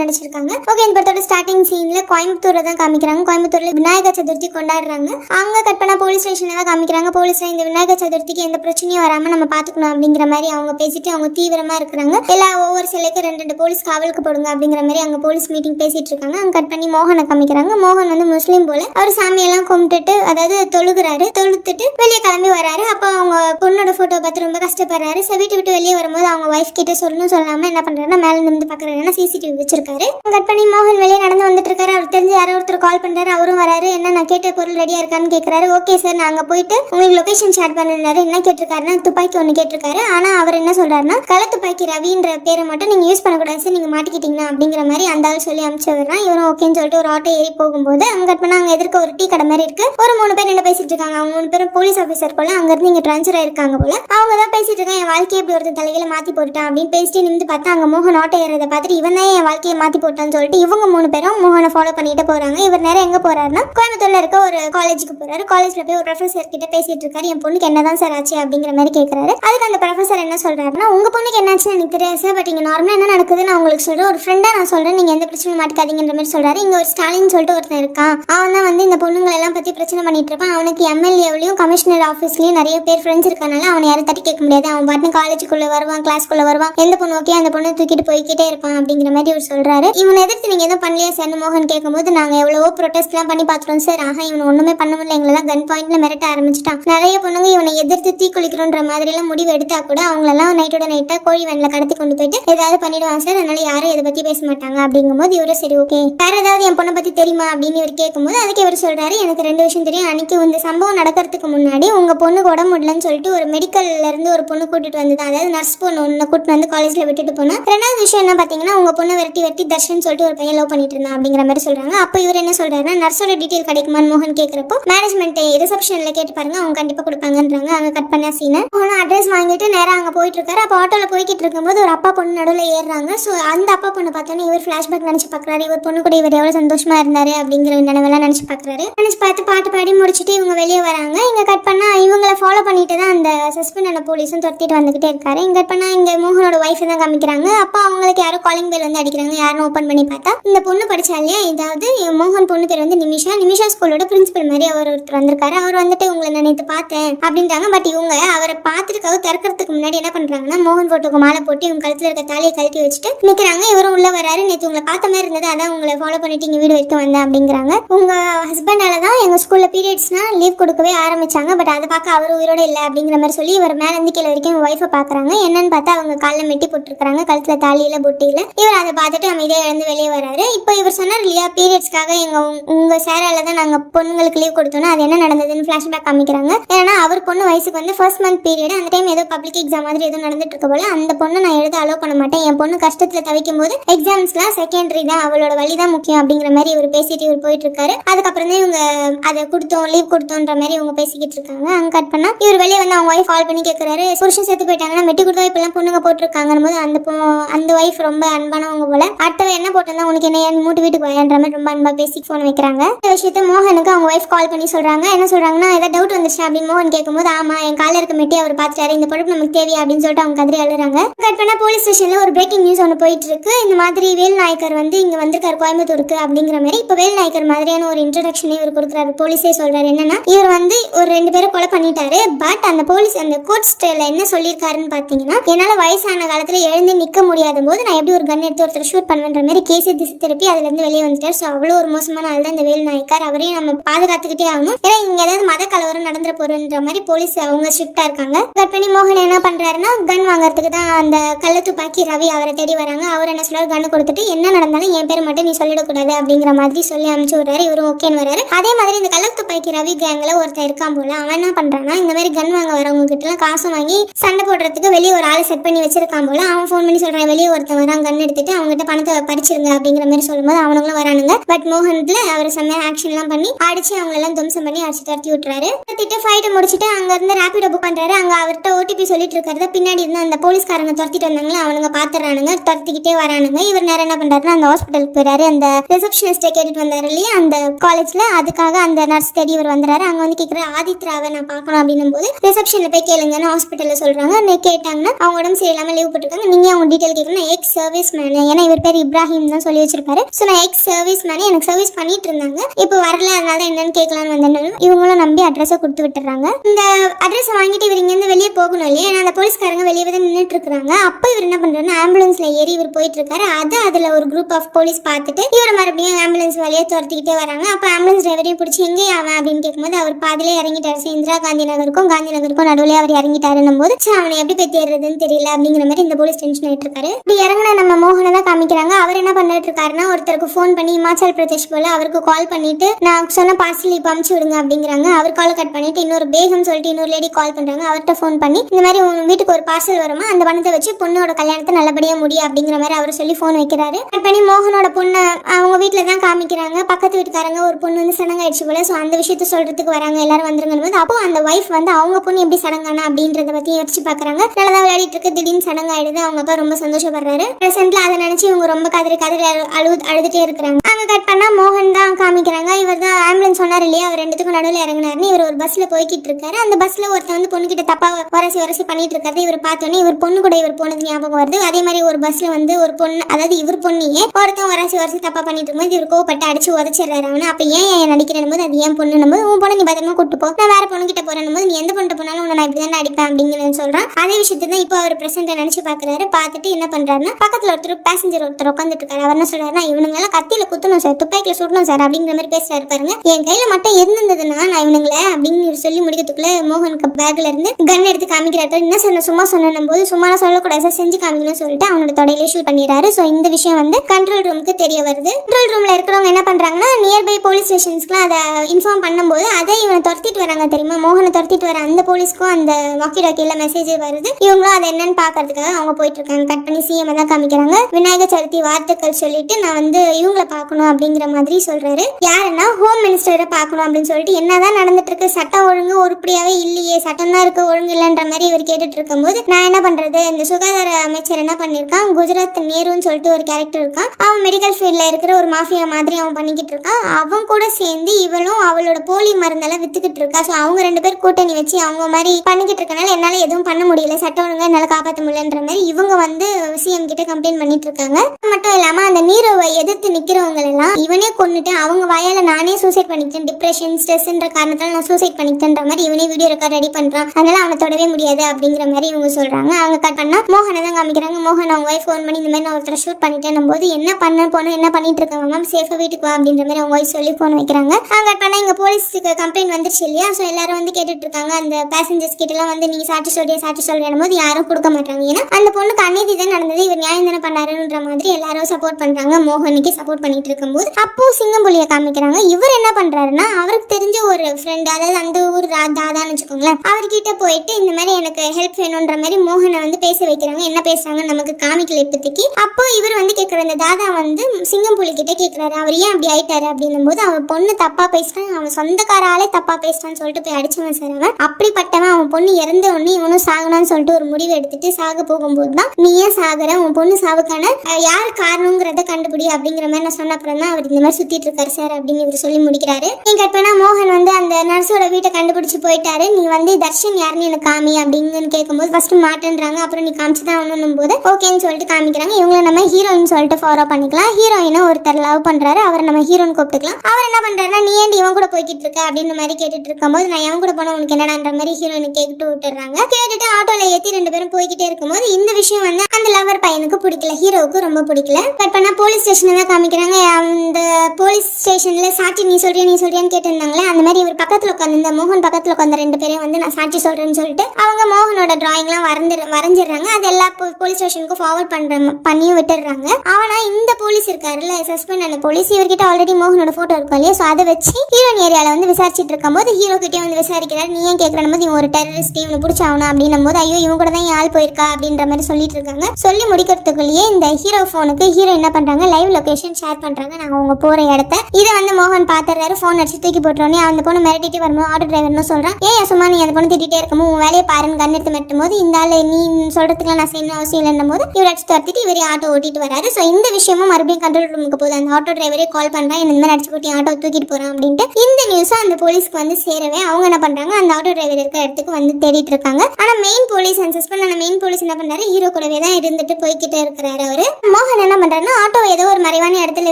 நடிச்சிருக்காங்க ஓகே இந்த படத்தோட ஸ்டார்டிங் சீன்ல கோயம்புத்தூர்ல தான் காமிக்கிறாங்க. கோயம்புத்தூர்ல விநாயகர் சதுர்த்தி கொண்டாடுறாங்க. அங்க கட் பண்ண போலீஸ் ஸ்டேஷன்ல தான் காமிக்கிறாங்க. போலீஸ்ல இந்த விநாயகர் சதுர்த்திக்கு எந்த பிரச்சனையும் வராம நம்ம பாத்துக்கணும் அப்படிங்கிற மாதிரி அவங்க பேசிட்டு அவங்க தீவிரமா இருக்கிறாங்க. எல்லா ஒவ்வொரு சிலைக்கு ரெண்டு ரெண்டு போலீஸ் காவலுக்கு போடுங்க அப்படிங்கிற மாதிரி அங்க போலீஸ் மீட்டிங் பேசிட்டு இருக்காங்க. அங்க கட் பண்ணி மோகனை காமிக்கிறாங்க. மோகன் வந்து முஸ்லீம் போல. அவர் சாமியெல்லாம் கும்பிட்டுட்டு அதாவது தொழுகிறாரு. தொழுத்துட்டு வெளியே கிளம்பி வராரு. அப்போ அவங்க பொண்ணோட போட்டோ பார்த்து ரொம்ப கஷ்டப்படுறாரு. செவிட்டு வீட்டு விட்டு வெளியே வரும்போது அவங்க ஒய்ஃப் கிட்ட சொல்லணும் சொல்லாம என்ன பண்றாருன்னா மேல நின்று பாக்குறாருன்னா சிசிடிவி வச்சிருக்காரு. கட் பண்ணி மோகன் வெளியே நடந்து வந்துட்டு இருக்காரு அவர் தெரிஞ்சு யாரோ ஒருத்தர் கால் பண்றாரு. அவரும் வராரு. என்ன நான் கேட்ட பொருள் ரெடியா இருக்கான்னு கேக்குறாரு. ஓகே சார் நாங்க போயிட்டு உங்களுக்கு லொகேஷன் ஷேர் பண்ணிருந்தாரு என்ன கேட்டிருக்காருன்னா துப்பாக்கி ஒன்று கேட்டிருக்காரு. ஆனா அவர் என்ன சொல்றாருன்னா கள துப்பாக்கி ரவின்ற பேரை மட்டும் நீங்க யூஸ் பண்ணக்கூடாது சார் நீங்க மாட்டிக்கிட்டீங்கன்னா அப்படிங்கிற மாதிரி அந்த ஆள் சொல்லி அனுப்பிச்சு விடுறான் இவரும் ஓகேன்னு சொல்லிட்டு ஒரு ஆட்டோ ஏறி போகும்போது அங்க கட் பண்ணா அங்க எதிர்க்க ஒரு டீ கடை மாதிரி இருக்கு. ஒரு மூணு பேர் என்ன பேசிட்டு இருக்காங்க. அவங்க மூணு பேரும் போலீஸ் ஆஃபீஸர் போல அங்க இருந்து இங்க ட்ரான்ஸ்ஃபர் ஆயிருக்காங்க போல. அவங்க தான் பேசிட்டு இருக்காங்க. என் வாழ்க்கையை இப்படி ஒருத்தர் தலையில மாத்தி போட்டுட்டான் அப்படின்னு பேசிட்டு நிமிந்து பார்த்தா அங்க மோகன் ஆட்டோ ஏறதை பார்த்துட்டு இவன் தான் என் வாழ்க்கையை மாத்தி போட்டான்னு சொல்லிட்டு இவங்க மூணு பேரும் மோகனை ஃபாலோ பண்ணிட்டு போறாங்க. இவர் நேரம் எங்க போறாருன்னா கோயம்புத்தூர்ல இருக்க ஒரு காலேஜுக்கு போறாரு. காலேஜ்ல போய் ஒரு ப்ரொஃபசர் கிட்ட பேசிட்டு இருக்காரு. என் பொண்ணுக்கு என்னதான் சார் ஆச்சு? அப்படிங்கிற மாதிரி கேட்கறாரு அதுக்கு அந்த ப்ரொஃபசர் என்ன சொல்றாருன்னா உங்க பொண்ணுக்கு என்னாச்சுன்னு எனக்கு தெரியாது சார் பட் இங்க நார்மலா என்ன நடக்குது நான் உங்களுக்கு சொல்றேன். ஒரு ஃப்ரெண்டா நான் சொல்றேன். நீங்க எந்த பிரச்சனையும் மாட்டுக்காதீங்கிற மாதிரி சொல்றாரு. இங்க ஒரு ஸ்டாலின் சொல்லிட்டு ஒருத்தன் இருக்கான். அவன் தான் வந்து இந்த பொண்ணுங்களை எல்லாம் பத்தி பிரச்சனை பண்ணிட்டு இருப்பான். அவனுக்கு எம்எல்ஏவிலையும் கமிஷனர் ஆஃபீஸ்லயும் நிறைய பேர் ஃப்ரெண்ட்ஸ் இருக்கனால அவனை யாரும் தட்டி கேட்க முடியாது. அவன் பாட்டு காலேஜுக்குள்ள வருவான் கிளாஸ்க்குள்ள வருவான். எந்த பொண்ணு ஓகே அந்த பொண்ணை தூக்கிட்டு போய்கிட்டே இருப்பான். அப்படிங்கிற மாதிரி ஒரு சொல்றாரு. இவனை எதிர்த்து நீங்க எதுவும் பண்ணலையா சார்? மோகன் கேட்கும்போது நாங்க எவ்வளவோ ப்ரொடெஸ்ட் எல்லாம் பண்ணி பார்த்துட்டோம் சார். ஆக இவன் ஒண்ணுமே பண்ண முடியல. எங்களெல்லாம் கன் பாயிண்ட்ல மிரட்ட ஆரம்பிச்சிட்டான். நிறைய பொண்ணுங்க இவனை எதிர்த்து தீக்குளிக்கிறோன்ற மாதிரி எல்லாம் முடிவு எடுத்தா கூட அவங்களெல்லாம் நைட்டோட நைட்டா கோழி வேன்ல கடத்தி கொண்டு போயிட்டு ஏதாவது பண்ணிடுவாங்க சார். அதனால யாரும் இதை பத்தி பேச மாட்டாங்க அப்படிங்கும்போது இவரும் சரி ஓகே வேற ஏதாவது என் பொண்ணை பத்தி தெரியுமா அப்படின்னு இவர் கேட்கும்போது அதுக்கு இவர் சொல்றாரு எனக்கு ரெண்டு விஷயம் தெரியும். அன்னைக்கு இந்த சம்பவம் நடக்கிறதுக்கு முன்னாடி உங்க பொண்ணுக்கு உடம்பு முடியலன்னு சொல்லிட்டு ஒரு மெடிக்கல்ல இருந்து ஒரு பொண்ணு கூட்டிட்டு வந்தது அதாவது நர்ஸ் பொண்ணு ஒன்று கூட்டிட்டு வந்து காலேஜ்ல விட்டுட்டு போனா. ரெண்டாவது விஷயம் என்ன பாத்தீங்கன்னா உங்க பொண்ணை விரட்டி வெட்டி தர்ஷன் சொல்லிட்டு ஒரு பையன் லவ் பண்ணிட்டு இருந்தான் அப்படிங்கிற மாதிரி சொல்றாங்க. அப்போ இவர் என்ன சொல்றாருன்னா நர்ஸோட டீட்டெயில் கிடைக்குமான்னு மோகன் கேக்குறப்போ மேனேஜ்மெண்ட் ரிசப்ஷன்ல கேட்டு பாருங்க அவங்க கண்டிப்பா கொடுப்பாங்கன்றாங்க. அங்க கட் பண்ண சீனை மோகன் அட்ரஸ் வாங்கிட்டு நேரம் அங்க போயிட்டு இருக்காரு. அப்போ ஆட்டோல போய்கிட்டு இருக்கும்போது ஒரு அப்பா பொண்ணு நடுவில் ஏறுறாங்க. ஸோ அந்த அப்பா பொண்ணு பார்த்தோன்னே இவர் ஃபிளாஷ்பேக் நினைச்சு பாக்குறாரு. இவர் பொண்ணு கூட இவர் எவ்வளவு சந்தோஷமா இருந்தாரு அப்படிங்கிற நினைவெல்லாம் நினைச்சு பாக்குறாரு. நினைச்சு பார்த்து பாட்டு பாடி முடிச்சுட்டு இவங்க வெளியே வராங்க. இங்க கட் பண்ணா இவங்கள ஃபாலோ பண்ணிட்டு தான் அந்த சஸ்பெண்ட் ஆன போலீஸும் துரத்திட்டு வந்துகிட்டே இருக்காரு. இங்க கட் பண்ணா இங்க மோகனோட ஒய்ஃப் தான் காமிக்கிறாங்க. அப்போ அவங்களுக்கு யாரோ காலிங் பெல் வந்து அடிக்கிறாங்க. யாரும் ஓப்பன் பண்ணி பார்த்தா இந்த பொண்ணு படிச்சா இல்லையா? இதாவது மோகன் பொண்ணு பேர் வந்து நிமிஷா. நிமிஷா ஸ்கூலோட பிரின்சிபல் மாதிரி அவர் ஒருத்தர் வந்திருக்காரு. அவர் வந்துட்டு உங்களை நினைத்து பார்த்தேன் அப்படின்றாங்க. பட் இவங்க அவரை பார்த்துட்டு திறக்கிறதுக்கு முன்னாடி என்ன பண்றாங்கன்னா மோகன் போட்டோக்கு மாலை போட்டு இவங்க கழுத்துல இருக்க தாலியை கழட்டி வச்சுட்டு நிக்கிறாங்க. இவரும் உள்ள வராரு. நேற்று உங்களை பார்த்த மாதிரி இருந்தது. அதான் உங்களை ஃபாலோ பண்ணிட்டு இங்க வீடு வரைக்கும் வந்தேன் அப்படிங்கிறாங்க உங்க ஹஸ்பண்டால தான் எங்க ஸ்கூல்ல பீரியட்ஸ்னா லீவ் கொடுக்கவே ஆரம்பிச்சாங்க. பட் அதை பார்க்க அவர் உயிரோட இல்லை அப்படிங்கிற மாதிரி சொல்லி இவர் மேல இருந்து கீழே வரைக்கும் ஒய்ஃபை பாக்குறாங்க என்னன்னு பார்த்தா அவங்க காலில் மெட்டி போட்டுருக்காங்க கழுத்துல தாலியில பொட்டியில. இவர் அதை சொல்லிட்டு அமைதியாக எழுந்து வெளியே வராரு. இப்போ இவர் சொன்னார் இல்லையா பீரியட்ஸ்க்காக எங்கள் உங்கள் சேரால தான் நாங்கள் பொண்ணுங்களுக்கு லீவ் கொடுத்தோம்னா. அது என்ன நடந்ததுன்னு ஃப்ளாஷ்பேக் காமிக்கிறாங்க. ஏன்னா அவர் பொண்ணு வயசுக்கு வந்து ஃபர்ஸ்ட் மந்த் பீரியட் அந்த டைம் ஏதோ பப்ளிக் எக்ஸாம் மாதிரி எதுவும் நடந்துட்டு இருக்க போல. அந்த பொண்ணை நான் எழுத அலோவ் பண்ண மாட்டேன். என் பொண்ணு கஷ்டத்தில் தவிக்கும் போது எக்ஸாம்ஸ்லாம் செகண்டரி தான். அவளோட வழி தான் முக்கியம் அப்படிங்கிற மாதிரி இவர் பேசிட்டு இவர் போயிட்டு இருக்காரு. அதுக்கப்புறம் தான் இவங்க அதை கொடுத்தோம் லீவ் கொடுத்தோன்ற மாதிரி இவங்க பேசிக்கிட்டு இருக்காங்க. அங்க கட் பண்ணா இவர் வெளியே வந்து அவங்க ஒய்ஃப் கால் பண்ணி கேட்கறாரு புருஷன் செத்து போயிட்டாங்கன்னா மெட்டி கொடுத்தா இப்பெல்லாம் பொண்ணுங்க போட்டிருக்காங்க போது அந்த பொ- அந்த ஒய்ஃப் ரொம்ப அன்பானவங்க போல. அடுத்தவ என்ன போட்டிருந்தா உனக்கு என்ன நீ மூட்டு வீட்டுக்கு போயன்ற மாதிரி ரொம்ப அன்பா பேசி ஃபோன் வைக்கிறாங்க. இந்த விஷயத்த மோகனுக்கு அவங்க ஒய்ஃப் கால் பண்ணி சொல்றாங்க. என்ன சொல்றாங்கன்னா ஏதாவது டவுட் வந்துச்சு அப்படின்னு மோகன் கேட்கும்போது ஆமா என் கால இருக்க மெட்டி அவர் பார்த்துட்டாரு. இந்த பொறுப்பு நமக்கு தேவையா அப்படின்னு சொல்லிட்டு அவங்க கதிரி அழுறாங்க. கட் பண்ணா போலீஸ் ஸ்டேஷன்ல ஒரு பிரேக்கிங் நியூஸ் ஒன்று போயிட்டு இருக்கு. இந்த மாதிரி வேல் நாயக்கர் வந்து இங்க வந்திருக்காரு கோயம்புத்தூருக்கு அப்படிங்கிற மாதிரி. இப்போ வேல் நாயக்கர் மாதிரியான ஒரு இன்ட்ரடக்ஷனே இவர் கொடுக்குறாரு. போலீஸே சொல்றாரு. என்னன்னா இவர் வந்து ஒரு ரெண்டு பேரை கொலை பண்ணிட்டாரு. பட் அந்த போலீஸ் அந்த கோர்ட் ஸ்டேல என்ன சொல்லியிருக்காருன்னு பாத்தீங்கன்னா என்னால வயசான காலத்துல எழுந்து நிக்க முடியாத போது நான் எப்படி ஒரு கன் எடுத்து ஒருத்தர் ஷூட் பண்ணுன்ற மாதிரி கேசி திசை திருப்பி அதுல இருந்து வெளியே வந்துட்டார். ஸோ அவ்வளோ ஒரு மோசமான ஆள் தான் இந்த வேலு நாயக்கார். அவரையும் நம்ம பாதுகாத்துக்கிட்டே ஆகணும். ஏன்னா இங்க ஏதாவது மத கலவரம் நடந்துற போறன்ற மாதிரி போலீஸ் அவங்க ஸ்ட்ரிக்டா இருக்காங்க. கட் பண்ணி மோகன் என்ன பண்றாருன்னா கன் வாங்குறதுக்கு தான் அந்த கள்ள துப்பாக்கி ரவி அவரை தேடி வராங்க. அவர் என்ன சொல்றாரு? கண்ணு கொடுத்துட்டு என்ன நடந்தாலும் என் பேர் மட்டும் நீ சொல்லிடக்கூடாது அப்படிங்கிற மாதிரி சொல்லி அனுப்பிச்சு விடுறாரு. இவரும் ஓகேன்னு வராரு அதே மாதிரி இந்த கள்ள துப்பாக்கி ரவி கேங்ல ஒருத்தன் இருக்கான் போல. அவன் என்ன பண்றான்னா இந்த மாதிரி கன் வாங்க வரவங்க கிட்ட எல்லாம் காசு வாங்கி சண்டை போடுறதுக்கு வெளியே ஒரு ஆளை செட் பண்ணி வச்சிருக்கான் போல. அவன் ஃபோன் பண்ணி சொல்றான் வெளியே ஒருத்தன் வரான் கன் எடுத்துட்டு அவங்ககிட்ட பணத்தை படிச்சிருங்க அப்படிங்கிற மாதிரி சொல்லும்போது அவனுங்களும் வரானுங்க. பட் மோகன்ல அவர் செம்மையா ஆக்ஷன் எல்லாம் பண்ணி அடிச்சு அவங்க எல்லாம் துவம்சம் பண்ணி அடிச்சு தட்டி விட்டுறாரு. திட்டு ஃபைட்டை முடிச்சுட்டு அங்க இருந்து ரேபிடோ புக் பண்றாரு. அங்க அவர்கிட்ட ஓடிபி சொல்லிட்டு இருக்கிறத பின்னாடி இருந்து அந்த போலீஸ்காரங்க துரத்திட்டு வந்தாங்களா அவனுங்க பாத்துறானுங்க துரத்திக்கிட்டே வரானுங்க. இவர் நேரம் என்ன பண்றாருன்னா அந்த ஹாஸ்பிட்டலுக்கு போறாரு அந்த ரிசப்ஷனிஸ்ட கேட்டுட்டு வந்தாரு இல்லையா அந்த காலேஜ்ல அதுக்காக அந்த நர்ஸ் தேடி இவர் வந்தாரு. அங்க வந்து கேக்குற ஆதித்ராவை நான் பார்க்கணும் அப்படின்னும் போது ரிசப்ஷன்ல போய் கேளுங்கன்னு ஹாஸ்பிட்டல்ல சொல்றாங்க. அந்த கேட்டாங்கன்னா அவங்க உடம்பு சரியில்லாம லீவ் போட்டிருக்காங்க. நீங்க அவங்க டீட்டெயில் கேட்கணும் எக்ஸ் சர்வீஸ் மேன் ஏன்னா இவர் பேர் இப்ராஹிம் தான் சொல்லி வச்சிருப்பாரு. ஸோ நான் எக்ஸ் சர்வீஸ் மேனே எனக்கு சர்வீஸ் பண்ணிட்டு இருந்தாங்க. இப்போ வரல அதனால தான் என்னன்னு கேட்கலான்னு வந்தேன். இவங்களும் நம்பி அட்ரஸை கொடுத்து விட்டுறாங்க. இந்த அட்ரஸ் வாங்கிட்டு இவர் இங்கேருந்து வெளியே போகணும் இல்லையா? ஏன்னா அந்த போலீஸ்காரங்க வெளியே தான் நின்றுட்டு இருக்காங்க அப்போ இவர் என்ன பண்றாருன்னா ஆம்புலன்ஸ்ல ஏறி இவர் போயிட்டு இருக்காரு. அது அதுல ஒரு குரூப் ஆஃப் போலீஸ் பார்த்துட்டு இவர் மறுபடியும் ஆம்புலன்ஸ் வழியா துரத்திக்கிட்டே வராங்க. அப்போ ஆம்புலன்ஸ் டிரைவரையும் பிடிச்சி எங்கே அவன்? அப்படின்னு கேட்கும்போது அவர் பாதிலே இறங்கிட்டாரு. இந்திரா காந்தி நகருக்கும் காந்தி நகருக்கும் நடுவில் அவர் இறங்கிட்டாருன்னும் போது அவனை எப்படி போய் தேடுறதுன்னு தெரியல அப்படிங்கிற மாதிரி இந்த போலீஸ் டென்ஷன் ஆயிட்டு இருக்காரு. இப்படி இறங்கின நம்ம மோகனை தான் காமிக்கிறாங்க அவர் என்ன பண்ணிட்டு இருக்காருன்னா ஒருத்தருக்கு ஃபோன் பண்ணி இமாச்சல் பிரதேஷ் போல அவருக்கு கால் பண்ணிட்டு நான் சொன்ன பார்சல் இப்போ அமுச்சு விடுங்க அப்படிங்கிறாங்க. அவர் கால் கட் பண்ணிட்டு இன்னொரு பேகம் சொல்லிட்டு இன்னொரு லேடி கால் பண்றாங்க. அவர்கிட்ட ஃபோன் பண்ணி இந்த மாதிரி உங்க வீட்டுக்கு ஒரு பார்சல் வருமா? அந்த பணத்தை வச்சு பொண்ணோட கல்யாணத்தை நல்லபடியா முடியும் அப்படிங்கிற மாதிரி அவர் சொல்லி ஃபோன் வைக்கிறாரு. கட் பண்ணி மோகனோட பொண்ணை அவங்க வீட்டில் தான் காமிக்கிறாங்க. பக்கத்து வீட்டுக்காரங்க ஒரு பொண்ணு வந்து சடங்காயிடுச்சு போல. ஸோ அந்த விஷயத்த சொல்றதுக்கு வராங்க. எல்லாரும் வந்துருங்க போது அப்போ அந்த ஒய்ஃப் வந்து அவங்க பொண்ணு எப்படி சடங்கானா அப்படின்றத பத்தி யோசிச்சு பாக்குறாங்க. நல்லதா விளையாடிட்டு இருக்கு. திடீர்னு சடங்காயிடுது. அவங்க அப்பா ரொம்ப சந்தோஷப்படுறாரு. ப்ரெசென்ட்ல அதை நினைச்சு இவங்க ரொம்ப கதறி கதறி அழு அழுதுட்டே இருக்கிறாங்க. அங்க கட் பண்ணா மோகன் தான் காமிக்கிறாங்க. இவர் தான் ஆம்புலன்ஸ் சொன்னார் இல்லையா? அவர் ரெண்டுத்துக்கும் நடுவில் இறங்கினாருன்னு இவர் ஒரு பஸ்ல போய்கிட்டு இருக்காரு. அந்த பஸ்ல ஒருத்தன் வந்து பொண்ணு கிட்ட தப்பா உரசி பண்ணிட்டு இருக்காரு இவர் பார்த்தோன்னே இவர் பொண்ணு கூட இவர் போனது ஞாபகம் வருது. அதே மாதிரி ஒரு பஸ்ல வந்து ஒரு பொண்ணு அதாவது இவர் பொண்ணையே ஒருத்தன் உரசி உரசி தப்பா பண்ணிட்டு இருக்கும்போது இவர் கோவப்பட்டு அடிச்சு உதச்சிடுறாரு. அவனு அப்ப ஏன் ஏன் நடிக்கிறேன் போது அது ஏன் பொண்ணு போது உன் பொண்ணு நீ பத்திரமா கூட்டு போ. நான் வேற பொண்ணு கிட்ட போறேன் போது நீ எந்த பொண்ணு போனாலும் உன்னை நான் இப்படி தான் அடிப்பேன் அப்படிங்கிறது சொல்றான். அதே விஷயத்தை தான் இப்போ அவர் பிரசன்ட நினைச்சு பாக்குறாரு பார்த்துட்டு என்ன பண்றாருன்னா பக்கத்துல ஒருத்தர் பேசஞ்சர் ஒருத்தர் உட்காந்துட்டு இருக்காரு அவர் என்ன சொல்றாருன்னா இவனுங்க எல்லாம் கத்தியில குத்தணும் சார் துப்பாக்கியில சுடணும் சார் அப்படிங்கிற மாதிரி பேசுறாரு பாருங்க. என் கையில மட்டும் இருந்திருந்ததுன்னா நான் இவனுங்கள அப்படின்னு சொல்லி முடிக்கிறதுக்குள்ள மோகனுக்கு பேக்ல இருந்து கன் எடுத்து காமிக்கிறாரு. என்ன சொன்ன சும்மா சொன்னும் போது சும்மா சொல்லக்கூடாது சார் செஞ்சு காமிக்கணும்னு சொல்லிட்டு அவனோட தொடையில இஷ்யூ பண்ணிடுறாரு. ஸோ இந்த விஷயம் வந்து கண்ட்ரோல் ரூமுக்கு தெரிய வருது. கண்ட்ரோல் ரூம்ல இருக்கிறவங்க என்ன பண்றாங்கன்னா நியர்பை போலீஸ் ஸ்டேஷன்ஸ்க்குலாம் அதை இன்ஃபார்ம் பண்ணும்போது அதை இவனை துரத்திட்டு வராங்க தெரியுமா? மோகனை துரத்திட்டு வர அந்த போலீஸ்க்கும் அந்த வாக்கி டாக்கியில் மெசேஜ் வருது. இவங்களும் அதை என்னன்னு பாக்குறதுக்காக அவங்க போயிட்டு இருக்காங்க. கட் பண்ணி சிஎம் தான் காமிக்கிறாங்க. விநாயகர் சதுர்த்தி வார்த்தைகள் சொல்லிட்டு நான் வந்து இவங்களை பார்க்கணும் அப்படிங்கிற மாதிரி சொல்றாரு. யாருன்னா ஹோம் மினிஸ்டரை பார்க்கணும் அப்படின்னு சொல்லிட்டு என்னதான் நடந்துட்டு இருக்கு? சட்டம் ஒழுங்கு உருப்படியாவே இல்லையே. சட்டம் தான் இருக்கு ஒழுங்கு இல்லைன்ற மாதிரி இவர் கேட்டுட்டு இருக்கும்போது நான் என்ன பண்றது? இந்த சுகாதார அமைச்சர் என்ன பண்ணிருக்கான்? குஜராத் நேருன்னு சொல்லிட்டு ஒரு கேரக்டர் இருக்கான். அவன் மெடிக்கல் ஃபீல்ட்ல இருக்கிற ஒரு மாஃபியா மாதிரி அவன் பண்ணிக்கிட்டு இருக்கான். அவன் கூட சேர்ந்து இவளும் அவளோட போலி மருந்தெல்லாம் வித்துக்கிட்டு இருக்கா. ஸோ அவங்க ரெண்டு பேர் கூட்டணி வச்சு அவங்க மாதிரி பண்ணிக்கிட்டு இருக்கனால என்னால எதுவும் பண்ண முடியல. சட்டம் ஒழுங்கா என்னால காப்பாற்ற முடியலன்ற மாதிரி இவங்க வந்து சிஎம் கிட்ட கம்ப்ளைண்ட் பண்ணிட்டு இருக்காங்க. மட்டும் இல்லாம அந்த நீரோவை எதிர்த்து நிக்கிறவங்க எல்லாம் இவனே கொண்டுட்டு அவங்க வாயால நானே சூசைட் பண்ணிக்கிட்டேன். டிப்ரெஷன் ஸ்ட்ரெஸ்ன்ற காரணத்தால நான் சூசைட் பண்ணிக்கிட்டேன்ற மாதிரி இவனே வீடியோ ரெக்கார்ட் ரெடி பண்றான். அதனால அவனை தொடவே முடியாது அப்படிங்கிற மாதிரி இவங்க சொல்றாங்க. அவங்க கட் பண்ணா மோகனை தான் காமிக்கிறாங்க. மோகன் அவங்க ஒய்ஃப் ஃபோன் பண்ணி இந்த மாதிரி நான் ஒருத்தரை ஷூட் பண்ணிட்டேன் போது என்ன பண்ண போனோம் என்ன பண்ணிட்டு இருக்காங்க மேம் சேஃபா வீட்டுக்கு வா அப்படின்ற மாதிரி அவங்க ஒய்ஃப் சொல்லி ஃபோன் வைக்கிறாங்க. அவங்க கட் பண்ணா இங்க போலீஸுக்கு கம்ப்ளைண்ட் வந்துருச்சு இல்லையா? ஸோ எல்லாரும் வந்து கேட்டுட்டு இருக்காங்க. அந்த பேசஞ்சர்ஸ் கிட்ட எல்லாம் வந்து நீங்க சாட்சி சொல்றியா சாட்சி சொல்றேன் போது யாரும் கொடுக்க மாட்டாங்க. ஏன்னா அந்த பொண்ணுக்கு அநீதி தான் நடந்தது. இவர் நியாயம் தானே பண்ணாருன்ற மாதிரி எல்லாரும் சப்போர்ட் பண்றாங்க. மோகனுக்கு சப்போர்ட் பண்ணிட்டு இருக்கும்போது அப்போ சிங்கம்புலியை காமிக்கிறாங்க. இவர் என்ன பண்றாருன்னா அவருக்கு தெரிஞ்ச ஒரு ஃப்ரெண்ட் அதாவது அந்த ஊர் ரா- தாதான்னு வச்சுக்கோங்களேன் அவர்கிட்ட போயிட்டு இந்த மாதிரி எனக்கு ஹெல்ப் வேணுன்ற மாதிரி மோகனை வந்து பேச வைக்கிறாங்க. என்ன பேசுறாங்க நமக்கு காமிக்கல இப்போதைக்கு. அப்போ இவர் வந்து கேட்குற அந்த தாதா வந்து சிங்கம்புலி கிட்ட கேட்குறாரு அவர் ஏன் அப்படி ஆயிட்டாரு? அப்படின்னும் போது அவன் பொண்ணு தப்பா பேசிட்டான். அவன் சொந்தக்காராலே தப்பா பேசிட்டான்னு சொல்லிட்டு போய் அடிச்சவன் சார் அவன். அப்படிப்பட்டவன் அவன் பொண்ணு இறந்த உடனே இவனும் சாகணும்னு சொல்லிட்டு ஒரு முடிவு எடுத்துட்டு சாக போகும்போது தான் நீ ஏன் சாகுற? உன் பொண்ணு சாவுக்கான யார் காரணங்கிறத கண்டுபிடி அப்படிங்கிற மாதிரி நான் சொன்ன அப்புறம் தான் அவர் இந்த மாதிரி சுத்திட்டு இருக்காரு சார் அப்படின்னு இவர் சொல்லி முடிக்கிறாரு. நீ கட் மோகன் வந்து அந்த நர்ஸோட வீட்டை கண்டுபிடிச்சு போயிட்டாரு. நீ வந்து தர்ஷன் யாருன்னு எனக்கு காமி அப்படின்னு கேட்கும்போது ஃபர்ஸ்ட் மாட்டேன்றாங்க. அப்புறம் நீ காமிச்சு தான் ஆகணும் போது ஓகேன்னு சொல்லிட்டு காமிக்கிறாங்க. இவங்கள நம்ம ஹீரோயின் சொல்லிட்டு ஃபாலோ பண்ணிக்கலாம். ஹீரோயினை ஒருத்தர் லவ் பண்றாரு. அவரை நம்ம ஹீரோன்னு கூப்பிட்டுக்கலாம். அவர் என்ன பண்றாருன்னா நீ ஏன் இவன் கூட போய்கிட்டு இருக்க? அப்படின்னு மாதிரி கேட்டுட்டு இருக்கும்போது நான் எவன் கூட போனா உனக்கு என்னடான்ற மாதிரி ஹீரோயினை கேட்டு விட்டுறாங்க கேட்டுட்டு ஆட்டோல ஏத்தி ரெண்டு பேரும் போய்கிட்டே இருக்கும்போது இந்த விஷயம் வந்து அந்த லவர் பையனுக்கு பிடிக்கல. ஹீரோவுக்கு ரொம்ப பிடிக்கல. கட் பண்ணா போலீஸ் ஸ்டேஷன்ல தான் காமிக்கிறாங்க. அந்த போலீஸ் ஸ்டேஷன்ல சாட்சி நீ சொல்றியா நீ சொல்றியான்னு கேட்டிருந்தாங்களே அந்த மாதிரி இவர் பக்கத்துல உட்காந்து இந்த மோகன் பக்கத்துல உட்காந்து ரெண்டு பேரையும் வந்து நான் சாட்சி சொல்றேன்னு சொல்லிட்டு அவங்க மோகனோட டிராயிங்லாம் வரைஞ்சி வரைஞ்சிடுறாங்க. அது எல்லா போலீஸ் ஸ்டேஷனுக்கும் ஃபார்வர்ட் பண்றாங்க பண்ணியும் விட்டுடுறாங்க. ஆனா இந்த போலீஸ் இருக்காருல்ல சஸ்பெண்ட் ஆன போலீஸ் இவர்கிட்ட ஆல்ரெடி மோகனோட போட்டோ இருக்கும் இல்லையா? ஸோ அதை வச்சு ஹீரோன் ஏரியால வந்து விசாரிச்சுட்டு இருக்கும்போது ஹீரோ கிட்டே வந்து விசாரிக்கிறார். நீ ஏன் கேட்கற போது இவன் ஒரு டெரரிஸ்ட் இவனை பிடிச்சாவணும் அப்படின்னும் போது ஐயோ இவங்க கூட தான் ஆள் போயிருக்கா அப்படின்ற மாதிரி சொல்லிட்டு இருக்காங்க. சொல்லி முடிக்கிறதுக்குள்ளேயே இந்த ஹீரோ ஃபோனுக்கு ஹீரோ என்ன பண்றாங்க? லைவ் லொகேஷன் ஷேர் பண்றாங்க. நாங்க அவங்க போற இடத்த. இதை வந்து மோகன் பாத்துறாரு. ஃபோன் அடிச்சு தூக்கி போட்டுறோன்னே அந்த பொண்ணு மிரட்டிட்டு வரும்போது ஆட்டோ டிரைவர்னு சொல்றான்? ஏன் சும்மா நீ அந்த பொண்ணு திட்டிட்டே இருக்கும்போது உன் வேலையை பாருன்னு கண் எடுத்து போது இந்த ஆளு நீ சொல்றதுக்குலாம் நான் செய்யணும் அவசியம் இல்லைன்னும் போது இவர் அடிச்சு துரத்திட்டு இவரே ஆட்டோ ஓட்டிட்டு வராரு. ஸோ இந்த விஷயமும் மறுபடியும் கண்ட்ரோல் ரூமுக்கு போகுது. அந்த ஆட்டோ டிரைவரே கால் பண்றான். என்ன இந்த மாதிரி அடிச்சு போட்டி ஆட்டோ தூக்கிட்டு போறான் அப்படின்ட்டு இந்த நியூஸும் அந்த போலீஸ்க்கு வந்து சேரவே அவங்க என்ன பண்றாங்க? அந்த ஆட்டோ டிரைவர் இருக்கிற இடத்துக்கு வந்து தேடிட்டு இருக்காங்க. ஆனா மெயின் போலீஸ் அந்த சஸ்பெண்ட் ஆன மெயின் போலீஸ் என்ன பண்றாரு? ஹீரோ கூடவே தான் இருந்துட்டு போய்கிட்டே இருக்கிறாரு அவரு. மோகன் என்ன பண்றாருன்னா ஆட்டோ ஏதோ ஒரு மறைவான இடத்துல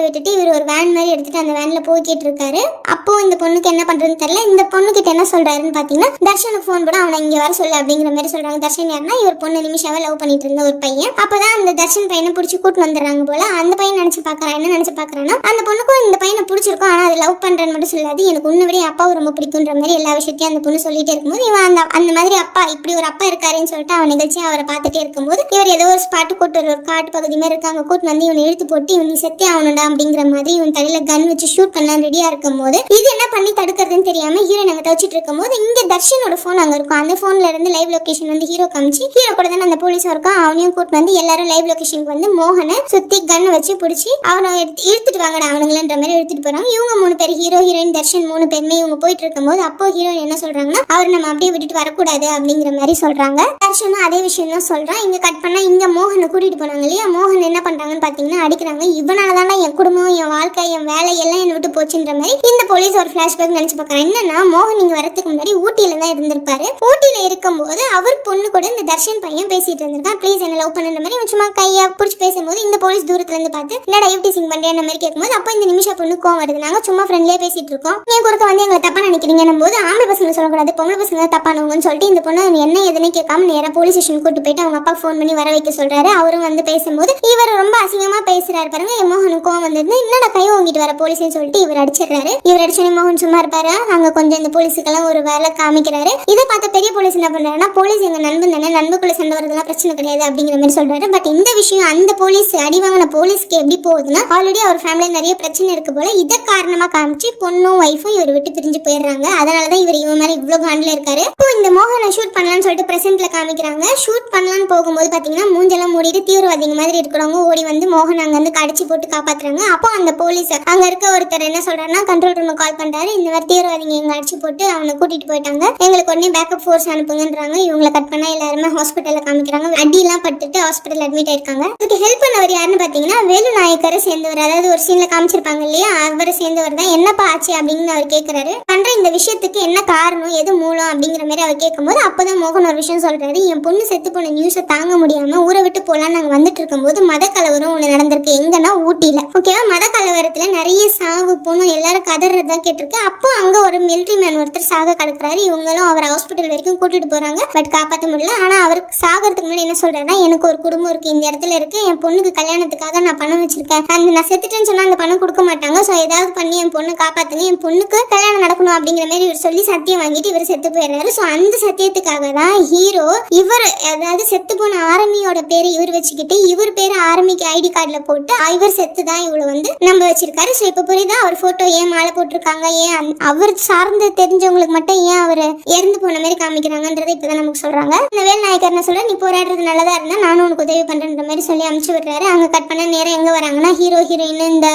விட்டுட்டு இவர் ஒரு வேன் மாதிரி எடுத்துட்டு அந்த வேன்ல போய்கிட்டு இருக்காரு. அப்போ இந்த பொண்ணுக்கு என்ன பண்றதுன்னு தெரியல. இந்த பொண்ணு கிட்ட என்ன சொல்றாருன்னு பாத்தீங்கன்னா தர்ஷனுக்கு ஃபோன் கூட அவனை இங்க வர சொல்லு அப்படிங்கிற மாதிரி சொல்றாங்க. தர்ஷன் யாருன்னா இவர் பொண்ணு நிமிஷாவை லவ் பண்ணிட்டு இருந்த ஒரு பையன். அப்பதான் அந்த தர்ஷன் பையனை பிடிச்சி கூட்டு வந்துடுறாங்க போல. அந்த பையன் நினைச்சு பாக்குறான் என்ன நினைச்சு பாக்குறான்னா அந்த பொண்ணுக்கும் இந்த பையனை பிடிச்சிருக்கும் ஆனா அது லவ் பண்றேன்னு மட்டும் சொல்லாது. எனக்கு உன்னை விட அப்பாவை ரொம்ப பிடிக்குன்ற மாதிரி எல்லா விஷயத்தையும் அந்த பொண்ணு சொல்லிட்டே இருக்கும்போது இவன் அந்த அந்த மாதிரி அப்பா இப்படி ஒரு அப்பா இருக்காருன்னு சொல்லிட்டு அவன் நிகழ்ச்சியை அவரை பார்த்துட்டே இருக்கும்போது இவர் ஏதோ ஒரு ஸ்பாட்டு கூட்டு ஒரு ஒரு காட்டு பகுதி மாதிரி இருக்காங்க. கூட்டு வந்து இவனை இழுத்து போட்டு இவன் நீ செத்தே ஆகணும்டா அப்படிங்கிற மாதிரி இவன் தலையில கன் வச்சு ஷூட் பண்ணலாம் ரெடியா இருக்கும்போது இது என்ன பண்ணி தடுக்கிறதுன்னு தெரியாம ஹீரோ நாங்க தவிச்சிட்டு இருக்கும்போது இங்க தர்ஷனோட ஃபோன் அங்க இருக்கும். அந்த போன்ல இருந்து லைவ் லொகேஷன் வந்து ஹீரோ காமிச்சு ஹீரோ கூட தானே அந்த போலீஸ் இருக்கான் அவனையும் கூட்டு வந்து எல்லாரும் லைவ் லொகேஷனுக்கு வந்து மோகனை சுத்தி கன் வச்சு பிடிச்சி அவனை எடுத்து இழுத்துட்டு வாங்கடா அவனுங்களன்ற மாதிரி எடுத்துட்டு போறாங்க. இவங்க மூணு பேர் ஹீரோ ஹீரோயின் தர்ஷன் மூணு பேருமே இவங்க போயிட்டு இருக்கும்போது அப்போ ஹீரோயின் என்ன சொல்றாங்கன்னா அவர் நம்ம அப்படியே விட்டுட்டு வரக்கூடாது அப்படிங்கிற மாதிரி சொல்றாங்க. தர்ஷனும் அதே விஷயம் தான் சொல்றான். இங்க கட் பண்ணா இங்க மோகனை கூட்டிட்டு போனாங்க இல்லையா? மோகன் என்ன பண்றாங்கன்னு பாத்தீங்கன்னா அடிக்கிறாங்க. இவனால தானே என் குடும்பம் என் வாழ்க்கை என் வேலை எல்லாம் என்னை விட்டு போச்சுன்ற மாதிரி இந்த போலீஸ் ஒரு பிளாஷ்பேக் நினைச்சு பார்க்கறான் என்னன்னா மோகன் இங்க வரதுக்கு முன்னாடி ஊட்டியில தான் இருந்திருப்பாரு. ஊட்டியில இருக்கும்போது அவர் பொண்ணு கூட இந்த தர்ஷன் பையன் பேசிட்டு இருந்திருக்கான். ப்ளீஸ் என்ன லவ் பண்ணுற மாதிரி சும்மா கையா பிடிச்சி பேசும்போது இந்த போலீஸ் தூரத்துல இருந்து பார்த்து என்னடா எப்படி சிங் பண்றேன் மாதிரி கேட்கும்போது அப்போ இந்த நிமிஷம் பொண்ணு கோவம் வருது. நாங்க சும்மா ஃப்ரெண்ட்லியா பேசிட்டு இருக்கோம். என் குறுக்க வந்து எங்களை தப்பா நினைக்கிறீங்கன்னும் போது ஆம்பளை பசங்க சொல்லக்கூடாது. பொம்பளை பசங்க தப்பானவங்கன்னு சொல்லிட்டு இந்த பொண்ணு என்ன எதுன்னு கேட்காம நேரா போலீஸ் ஸ்டேஷன் கூட்டு போயிட்டு அவங்க அப்பா ஃபோன் பண்ணி வர வைக்க சொல்றாரு. அவரும் வந்து பேசும்போது இவர் ரொம்ப அசிங்கமா பேசுறாரு பாருங்க. என் மோகனுக்கு கோவம் வந்திருந்து என்னடா கை வாங்கிட்டு வர போலீஸ்னு சொல்லிட்டு இவர் அடிச்சிடுறாரு. இவர் அடிச்சனே மோகன் சும்மா இருப்பாரு. அங்க கொஞ்சம் இந்த போலீஸுக்கெல்லாம் ஒரு வேலை காமிக்கிறாரு. இதை பார்த்த பெரிய போலீஸ் என்ன பண்றாருன்னா போலீஸ் எங்க நண்பன் தானே நண்புக்குள்ள சண்டை வரதுலாம் பிரச்சனை கிடையாது அப்படிங்கிற மாதிரி சொல்றாரு. பட் இந்த விஷயம் அந்த போலீஸ் அடி வாங்கின போலீஸ்க்கு எப்படி போகுதுன்னா ஆல்ரெடி அவர் ஃபேமிலியில் நிறைய பிரச்சனை இருக்கு போல இதை காரணமா காமிச்சு பொண்ணும் ஒய்ஃபும் இவர் விட்டு பிரிஞ்சு போயிடுறாங்க. அதனாலதான் இவர் இவன் மேல இவ்வளவு காண்டில் இருக்காரு. இப்போ இந்த மோகனை ஷூட் பண்ணலாம்னு சொல்லிட்டு பிரசன்ட்ல காமிக்கிறாங்க. ஷூட் பண்ணலாம்னு போகும்போது பாத்தீங்கன்னா மூஞ்செல்லாம் மூடிட்டு தீவிரவாதிங்க மாதிரி இருக்கிறவங்க ஓடி வந்து மோகன் அங்க வந்து கடிச்சு போட்டு காப்பாத்துறாங்க. அப்போ அந்த போலீஸ் அங்க இருக்க ஒருத்தர் என்ன சொல்றாருன்னா கண்ட்ரோல் ரூம் கால் பண்றாரு. இந்த மாதிரி தீவிரவாதிங்க எங்க அடிச்சு போட்டு அவனை கூட்டிட்டு போயிட்டாங்க. எங்களுக்கு உடனே பேக்கப் ஃபோர்ஸ் அனுப்புங்கன்றாங்க. இவங்களை கட் பண்ணா எல்லாருமே ஹாஸ்பிட்டல்ல காமிக்கிறாங்க. அடியெல்லாம் பட்டுட்டு ஹாஸ்பிட்டல் அட்மிட் ஆயிருக்காங்க. இதுக்கு ஹெல்ப் பண்ணவர் யாருன்னு பாத்தீங்கன்னா வேலு நாயக்கரை சேர்ந்தவர். அதாவது ஒரு சீன்ல காமிச்சிருப்பாங்க இல்லையா? அவரை சேர்ந்தவர் தான். என்னப்பா ஆச்சு அப்படின்னு அவர் கேட்கிறாரு பண்ற இந்த விஷயத்துக்கு என்ன காரணம்? எது மூலம்? அப்படிங்கிற மாதிரி அவர் கேட்கும்போது அப்பதான் மோகன் ஒரு விஷயம் சொல்றாரு. என் பொண்ணு செத்து போன நியூஸை தாங்க முடியாம ஊரை விட்டு போலாம் நாங்க வந்துட்டு இருக்கும்போது மத கலவரம் நடந்திருக்கு. எங்கன்னா ஊட்டியில. ஓகேவா மத நிறைய சாவு போகணும் எல்லாரும் கதறதா கேட்டிருக்கு. அப்போ அங்கே ஒரு மிலிட்ரி மேன் ஒருத்தர் சாக கிடக்குறாரு இவங்களும் அவர் ஹாஸ்பிட்டல் வரைக்கும் கூட்டிட்டு போறாங்க. பட் காப்பாற்ற முடியல. ஆனால் அவருக்கு சாகிறதுக்கு முன்னாடி என்ன சொல்றாருன்னா எனக்கு ஒரு குடும்பம் இருக்கு. இந்த இடத்துல இருக்கு. என் பொண்ணுக்கு கல்யாணத்துக்காக நான் பணம் வச்சிருக்கேன். அந்த நான் செத்துட்டேன்னு சொன்னா அந்த பணம் கொடுக்க மாட்டாங்க. ஸோ ஏதாவது பண்ணி என் பொண்ணு காப்பாத்துங்க. என் பொண்ணுக்கு கல்யாணம் நடக்கணும். அப்படிங்கிற மாதிரி இவர் சொல்லி சத்தியம் வாங்கிட்டு இவர் செத்து போயிடுறாரு. ஸோ அந்த சத்தியத்துக்காக தான் ஹீரோ இவர் அதாவது செத்து போன ஆரம்பியோட பேரை இவர் வச்சுக்கிட்டு இவர் பேர் ஆர்மிக்கு ஐடி கார்டில் போட்டு ஐவர் செத்து தான் இவ்வளோ வந்து நம்ம வச்சிருக்காரு. ஸோ இப்போ புரியுதா? அவர் ஃபோட்டோ ஏன் மாலை போட்டிருக்காங்க? ஏன் அவர் சார்ந்து தெரிஞ்சவங்களுக்கு மட்டும் ஏன் அவர் இறந்து போன மாதிரி காமிக்கிறாங்கன்றதை இப்போதான் நமக்கு சொல்கிறாங்க இந்த வேல் நாயக்கர் என்ன சொல்கிறேன் நீ போராடுறது நல்லதாக இருந்தால் நானும் உனக்கு உதவி பண்றேன்ற மாதிரி சொல்லி அமுச்சு விடுறாரு. அங்கே கட் பண்ண நேரம் எங்கே வராங்கன்னா ஹீரோ ஹீரோயின் இந்த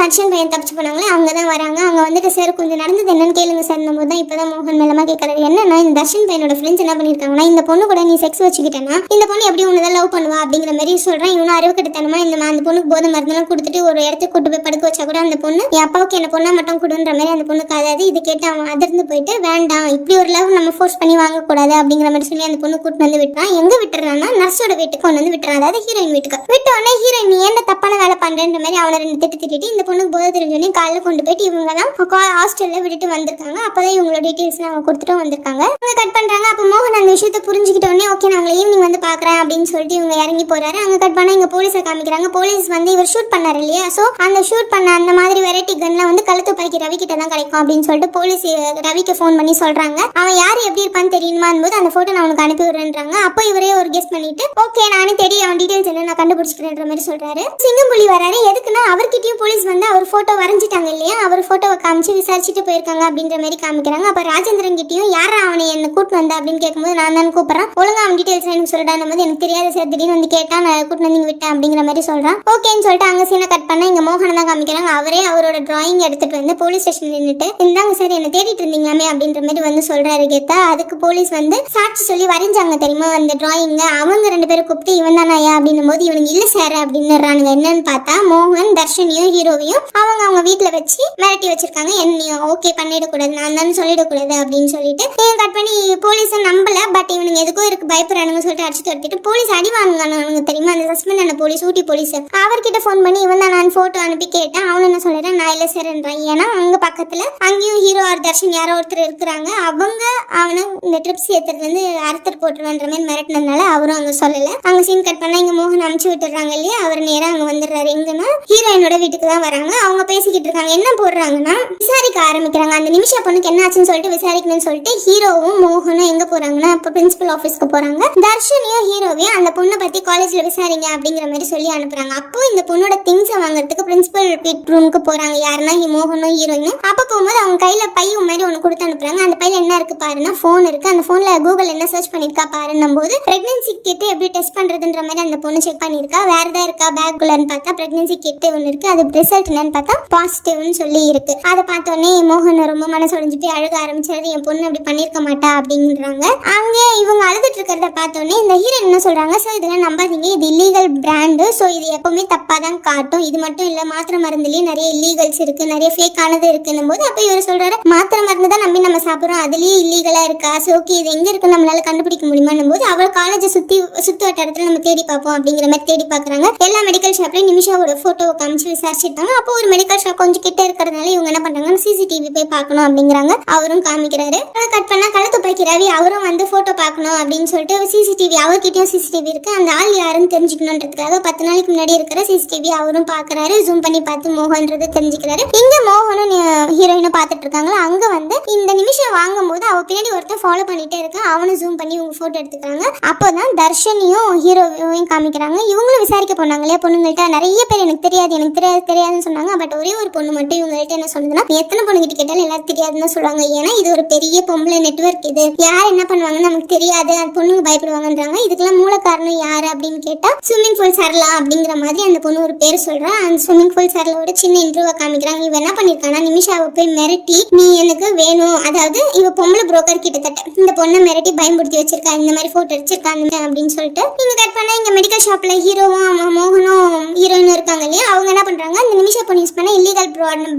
தர்ஷன் பையன் தப்பிச்சு போனாங்களே அவங்க தான் வராங்க. அங்கே வந்துட்டு சார் கொஞ்சம் நடந்தது என்னன்னு கேளுங்க சார். போது தான் இப்போ தான் மோகன் மேலமா கேட்கறாரு என்னன்னா இந்த தர்ஷன் பையனோட ஃப்ரெண்ட்ஸ் என்ன பண்ணிருக்காங்கன்னா இந்த பொண்ணு கூட நீ செக்ஸ் வச்சுக்கிட்டேன்னா இந்த பொண்ணு எப்படி உன்னதான் லவ் பண்ணுவா? அப்படிங்கிற மாதிரி சொல்கிறேன் இவனும் அறிவுக்கிட்டத்தனமா இந்த மா- அந்த பொண்ணுக்கு போதை மருந்தெல்லாம் கொடுத்துட்டு ஒரு இடத்துக்கு கூட்டு போய் படுக்க வச்சா கூட அந்த பொண்ணு என் அப்பாவுக்கு என்ன பொண்ணா மட்டும் கொடுன்ற மாதிரி அந்த பொண்ணுக்கு அதாவது இது கேட்டு அவன் அதிர்ந்து போயிட்டு வேண்டாம் இப்படி ஒரு லவ் நம்ம ஃபோர்ஸ் பண்ணி வாங்கக்கூடாது அப்படிங்கிற மாதிரி சொல்லி அந்த பொண்ணு கூட்டு வந்து விட்டுறான். எங்க விட்டுறான்னா நர்ஸோட வீட்டுக்கு கொண்டு வந்து விட்டுறான். அதாவது ஹீரோயின் வீட்டுக்கு. விட்ட உடனே ஹீரோயின் நீ என்ன தப்பான வேலை பண்றேன்ற மாதிரி அவனை ரெண்டு திட்டு திட்டிட்டு இந்த பொண்ணுக்கு போதை தெரிஞ்சோடனே காலையில் கொண்டு போயிட்டு இவங்க தான் ஹாஸ்டல்ல விட்டுட்டு வந்திருக்காங்க. அப்பதான் இவங்களோட டீட்டெயில்ஸ் அவங்க கொடுத்துட்டு வந்திருக்காங்க. அவங்க கட் பண்றாங்க. அப்ப மோகன் அந்த விஷயத்த புரிஞ்சுக்கிட்ட உடனே ஓகே நான் உங்களை ஈவினிங் வந்து பாக்குறேன் அப்படின்னு சொல்லிட்டு இவங்க இறங்கி போறாரு. அங்க கட் பண்ணா இவங்க போலீஸை காமிக்கிறாங்க. போலீஸ் வந்து இவர் ஷூட் பண்ணாரு இல்லையா? சோ அந்த ஷூட் பண்ண அந்த மாதிரி வெரைட்டி கன்லாம் வந்து கழுத்து பாக்கி ரவி கிட்ட தான் கிடைக்கும் அப்படின்னு சொல்லிட்டு போலீஸ் ரவிக்கு ஃபோன் பண்ணி சொல்றாங்க. அவன் யார் எப்படி இருப்பான்னு தெரியுமா போது அந்த போட்டோ நான் உனக்கு அனுப்பி விடுறேன்றாங்க அப்போ இவரே ஒரு கெஸ் பண்ணிட்டு ஓகே நானே தேடி அவன் டீடைல்ஸ் என்ன நான் கண்டுபிடிச்சிக்கிறேன்ற மாதிரி சொல்றாரு. சிங்கம்புலி வராரு. எதுக்குன்னா அவர்கிட்டயும் போலீஸ் வந்து அவர் போட்டோ வரைஞ்சிட்டாங்க இல்லையா? அவர் போட்டோவை காமிச்சு விசாரிச்சுட்டு போயிருக்காங்க அப்படின்ற மாதிரி காமிக்கிறாங்க. அப்ப ராஜேந்திரன் கிட்டயும் யாரா அவனை என்ன கூட்டு வந்தா? அப்படின்னு கேட்கும்போது நான் தான் கூப்பிடுறேன். ஒழுங்கா அவன் டீடைல்ஸ் எனக்கு சொல்லிட்டான் போது எனக்கு தெரியாத சார். திடீர்னு வந்து கேட்டா நான் கூட்டு வந்து விட்டேன் அப்படிங்கிற மாதிரி சொல்றான். ஓகேன்னு சொல்லிட்டு அங்க சீனை கட் பண்ண இங்க மோகனை தான் காமிக்கிறாங்க. அவரே அவரோட டிராயிங் எடுத்துட்டு வந்து போலீஸ் ஸ்டேஷன் நின்னுட்டு இருந்தாங்க சார் என்ன தேடிட்டு இருந்தீங்களாமே அப்படின்ற மாதிரி வந்து சொல்றாரு கேத்தா அதுக்கு போலீஸ் வந்து சாட்சி சொல்லி வரைஞ்சாங்க தெரியுமா அந்த டிராயிங்க அவங்க ரெண்டு பேரும் கூப்பிட்டு இவன் தானா ஐயா? அப்படின்னும் போது இவனுங்க இல்ல சார் அப்படின்னுறானுங்க. என்னன்னு பார்த்தா மோகன் தர்ஷனியும் ஹீரோவையும் அவங்க அவங்க வீட்டில் வச்சு மிரட்டி வச்சிருக்காங்க. என்னையும் ஓகே பண்ணிடக்கூடாது நான் தானே சொல்லிடக்கூடாது அப்படின்னு சொல்லிட்டு இவன் கட் பண்ணி போலீஸை நம்பல. பட் இவனுங்க எதுக்கோ இருக்கு பயப்படுறானுங்க சொல்லிட்டு அடிச்சு துரத்திட்டு போலீஸ் அடி வாங்குவானுங்க தெரியுமா? அந்த சஸ்பெண்ட் ஆன போலீஸ் ஊட்டி போலீஸ்? அவர்கிட்ட ஃபோன் பண்ணி இவன் தான் நான் போட்டோ அனுப்பி கேட்டேன். அவன் என்ன சொல்லிடுறேன் நான் இல்லை சார்ன்றான் ஏன்னா அங்க பக்கத்துல அங்கேயும் ஹீரோ ஆர் தர்ஷன் யாரோ ஒருத்தர் இருக்கிறாங்க. அவங்க அவனை இந்த ட்ரிப்ஸ் ஏத்துறது வந்து அறுத்தர் போட்டுருவன்ற மாதிரி மிரட்டினதுனால அவரும் அங்க சொல்லல. அங்க சீன் கட் பண்ணா இங்க மோகன் அனுப்பிச்சு விட்டுறாங்க இல்லையா? அவர் நேரா அங்க வந்துடுறாரு. எங்கன்னா ஹீரோயினோட வீட்டுக்கு தான் வராங்க. அவங்க பேசிக்கிட்டு இருக்காங்க. என்ன போடுறாங்கன்னா விசாரிக்க ஆரம்பிக்கிறாங்க. அந்த நிமிஷம் பொண்ணுக்கு என்ன ஆச்சுன்னு சொல்லிட்டு விசாரிக்கணும்னு சொல்லிட்டு ஹீரோவும் மோகனும் எங்க போறாங்கன்னா இப்போ பிரின்சிபல் ஆஃபீஸ்க்கு போறாங்க. தர்ஷனையும் ஹீரோவையும் அந்த பொண்ணை பத்தி காலேஜ்ல விசாரிங்க அப்படின்னு அப்படிங்கிற மாதிரி சொல்லி அனுப்புறாங்க. அப்போ இந்த பொண்ணோட திங்ஸை வாங்குறதுக்கு பிரின்சிபல் ரூமுக்கு போறாங்க. யாருன்னா ஹி- மோகனும் ஹீரோயினும் அப்போ போகும்போது அவங்க கையில பையன் மாதிரி ஒன்று கொடுத்து அனுப்புறாங்க. அந்த பையில என்ன இருக்கு பாருன்னா ஃபோன் இருக்கு. அந்த ஃபோன்ல கூகுள் என்ன சர்ச் பண்ணிருக்கா பாருன்னும் போது பிரெக்னன்சி கிட் எப்படி டெஸ்ட் பண்றதுன்ற மாதிரி அந்த பொண்ணு செக் பண்ணிருக்கா வேற ஏதாவது இருக்கா? பேக்குள்ளன்னு பார்த்தா பிரெக்னன்சி கிட் ஒன்று இருக்கு. அது ரிசல்ட் என்னன்னு பார்த்தா பாசிட்டிவ்னு சொல்லி இருக்கு. அதை பார்த்தோன்னே மோகன் ரொம்ப மனசு உடஞ்சு போய் அழுக ஆரம்பிச்சாரு. என் பொண்ணு அப்படி பண்ணிருக்க மாட்டா அப்படின்றாங்க. அங்கே இவங்க அழுதுட்டு இருக்கிறத பார்த்த உடனே இந்த ஹீரோ என்ன சொல்றாங்க? ஸோ இதெல்லாம் நம்பாதீங்க. இது இல்லீகல் பிராண்டு ஸோ இது எப்போவுமே தப்பாக தான் காட்டும். இது மட்டும் இல்லை மாத்திரை மருந்துலேயும் நிறைய இல்லீகல்ஸ் இருக்குது நிறைய ஃபேக் ஆனது இருக்குன்னும் போது அப்போ இவர் சொல்கிறாரு மாத்திரை மருந்து தான் நம்பி நம்ம சாப்பிட்றோம். அதுலேயே இல்லீகலாக இருக்கா? ஸோ ஓகே இது எங்கே இருக்குது நம்மளால் கண்டுபிடிக்க முடியுமான்னும் போது அவள் காலேஜை சுற்றி சுற்றி வட்ட இடத்துல நம்ம தேடி பார்ப்போம் அப்படிங்கிற மாதிரி தேடி பார்க்குறாங்க. எல்லா மெடிக்கல் ஷாப்லேயும் நிமிஷாவோட ஃபோட்டோவை காமிச்சு விசாரிச்சிருக்காங்க. அப்போ ஒரு மெடிக்கல் ஷாப் கொஞ்சம் கிட்ட இருக்கிறதுனால இவங்க என்ன பண்ணுறாங்க சிசிடிவி போய் பார்க்கணும் அப்படிங்கிறாங்க. அவரும் காமிக்கிறாரு. கட் பண்ணால் கழுத்து பைக்கு ரவி அவரும் வந்து ஃபோட்டோ பார்க்கணும் அப்படின்னு சொல்லிட்டு சிசிடிவி அவர்கிட்டயும் சிசிடிவி இருக்குது அந்த ஆள் யாருன்னு தெரிஞ்சுக்கணுன்றது தெரிஞ்சுக்கணுன்றதுக்காக பத்து நாளைக்கு முன்னாடி இருக்கிற சிசிடிவி அவரும் பாக்குறாரு ஜூம் பண்ணி பார்த்து மோகன்றது தெரிஞ்சுக்கிறாரு. இங்க மோகனும் ஹீரோயினும் பார்த்துட்டு இருக்காங்களா? அங்க வந்து இந்த நிமிஷம் வாங்கும் போது அவ பின்னாடி ஒருத்தன் ஃபாலோ பண்ணிட்டே இருக்கா அவனும் ஜூம் பண்ணி இவங்க போட்டோ எடுத்துக்கிறாங்க. அப்போதான் தர்ஷனியும் ஹீரோவையும் காமிக்கிறாங்க. இவங்களும் விசாரிக்க போனாங்க இல்லையா? பொண்ணுங்கள்ட்ட நிறைய பேர் எனக்கு தெரியாது எனக்கு தெரியாது தெரியாதுன்னு சொன்னாங்க. பட் ஒரே ஒரு பொண்ணு மட்டும் இவங்கள்ட்ட என்ன சொன்னதுன்னா எத்தனை பொண்ணுகிட்ட கேட்டாலும் எல்லாரும் தெரியாதுன்னு சொல்லுவாங்க ஏன்னா இது ஒரு பெரிய பொம்பளை நெட்வொர்க் இது. யார் என்ன பண்ணுவாங்கன்னு நமக்கு தெரியாது. அந்த பொண்ணுங்க பயப்படுவாங்கன்றாங்க. இதுக்கெல்லாம் மூல காரணம் யாரு? அப்படின்னு கேட்டா ஸ்விம்மிங் பூல் சரலா அப்படிங்கிற மாதிரி அந்த பொண்ணு ஒரு பேர் சொல்றா. அந்த ஸ்விம்மிங் பூல் சரலோட சின்ன இன்டர்வியூ காமிக்கிறாங்க. இவ என்ன பண்ணிருக்கானா நிமிஷாவை போய் மிரட்டி நீ எனக்கு வேணும். அதாவது இவ பொம்பளை புரோக்கர் கிட்டத்தட்ட இந்த பொண்ணை மிரட்டி பயன்படுத்தி வச்சிருக்கா. இந்த மாதிரி போட்டோ அடிச்சிருக்கா அந்த அப்படின்னு சொல்லிட்டு இங்க கட் பண்ணா இங்க மெடிக்கல் ஷாப்ல ஹீரோவும் மோகனும் ஹீரோயினும் இருக்காங்க இல்லையா? அவங்க என்ன பண்றாங்க அந்த நிமிஷா பொண்ணு யூஸ் பண்ண இல்லீகல்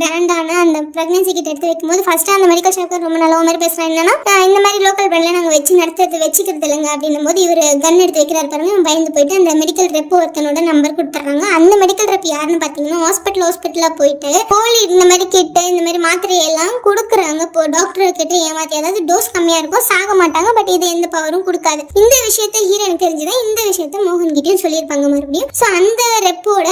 பிராண்டான அந்த பிரெக்னன்சி கிட்ட எடுத்து வைக்கும்போது ஃபர்ஸ்ட் அந்த மெடிக்கல் ஷாப்ல ரொம்ப நல்ல மாதிரி பேசுறேன் என்னன்னா இந்த மாதிரி லோக்கல் பிராண்ட்ல நாங்க வச்சு நடத்துறது வச்சுக்கிறது இல்லைங்க. அப்படின்னும் போது இவர் கன் எடுத்து வைக்கிறாரு பாருங்க. பயந்து போயிட்டு அந்த மெடிக்கல் ரெப் ஒருத்தனோட நம்பர் கொடுத்துறாங்க. அந்த மெடிக்கல் ரெப் யாருன்னு பார்த்தீங்கன்னா ஹாஸ்பிட்டல் ஹாஸ்பிட்டலா போயிட்டு போலி இந்த மாதிரி கிட்ட இந்த மாதிரி மாத்திரை எல்லாம் கொடுக்குறாங்க. இப்போ டாக்டர் கிட்ட ஏமாத்தி அதாவது டோஸ் கம்மியா இருக்கும் சாக மாட்டாங்க பட் இது எந்த பவரும் கொடுக்காது. இந்த விஷயத்த ஹீரோனுக்கு தெரிஞ்சுதான் இந்த விஷயத்த மோகன் கிட்டயும் சொல்லியிருப்பாங்க மறுபடியும். ஸோ அந்த ரெப்போட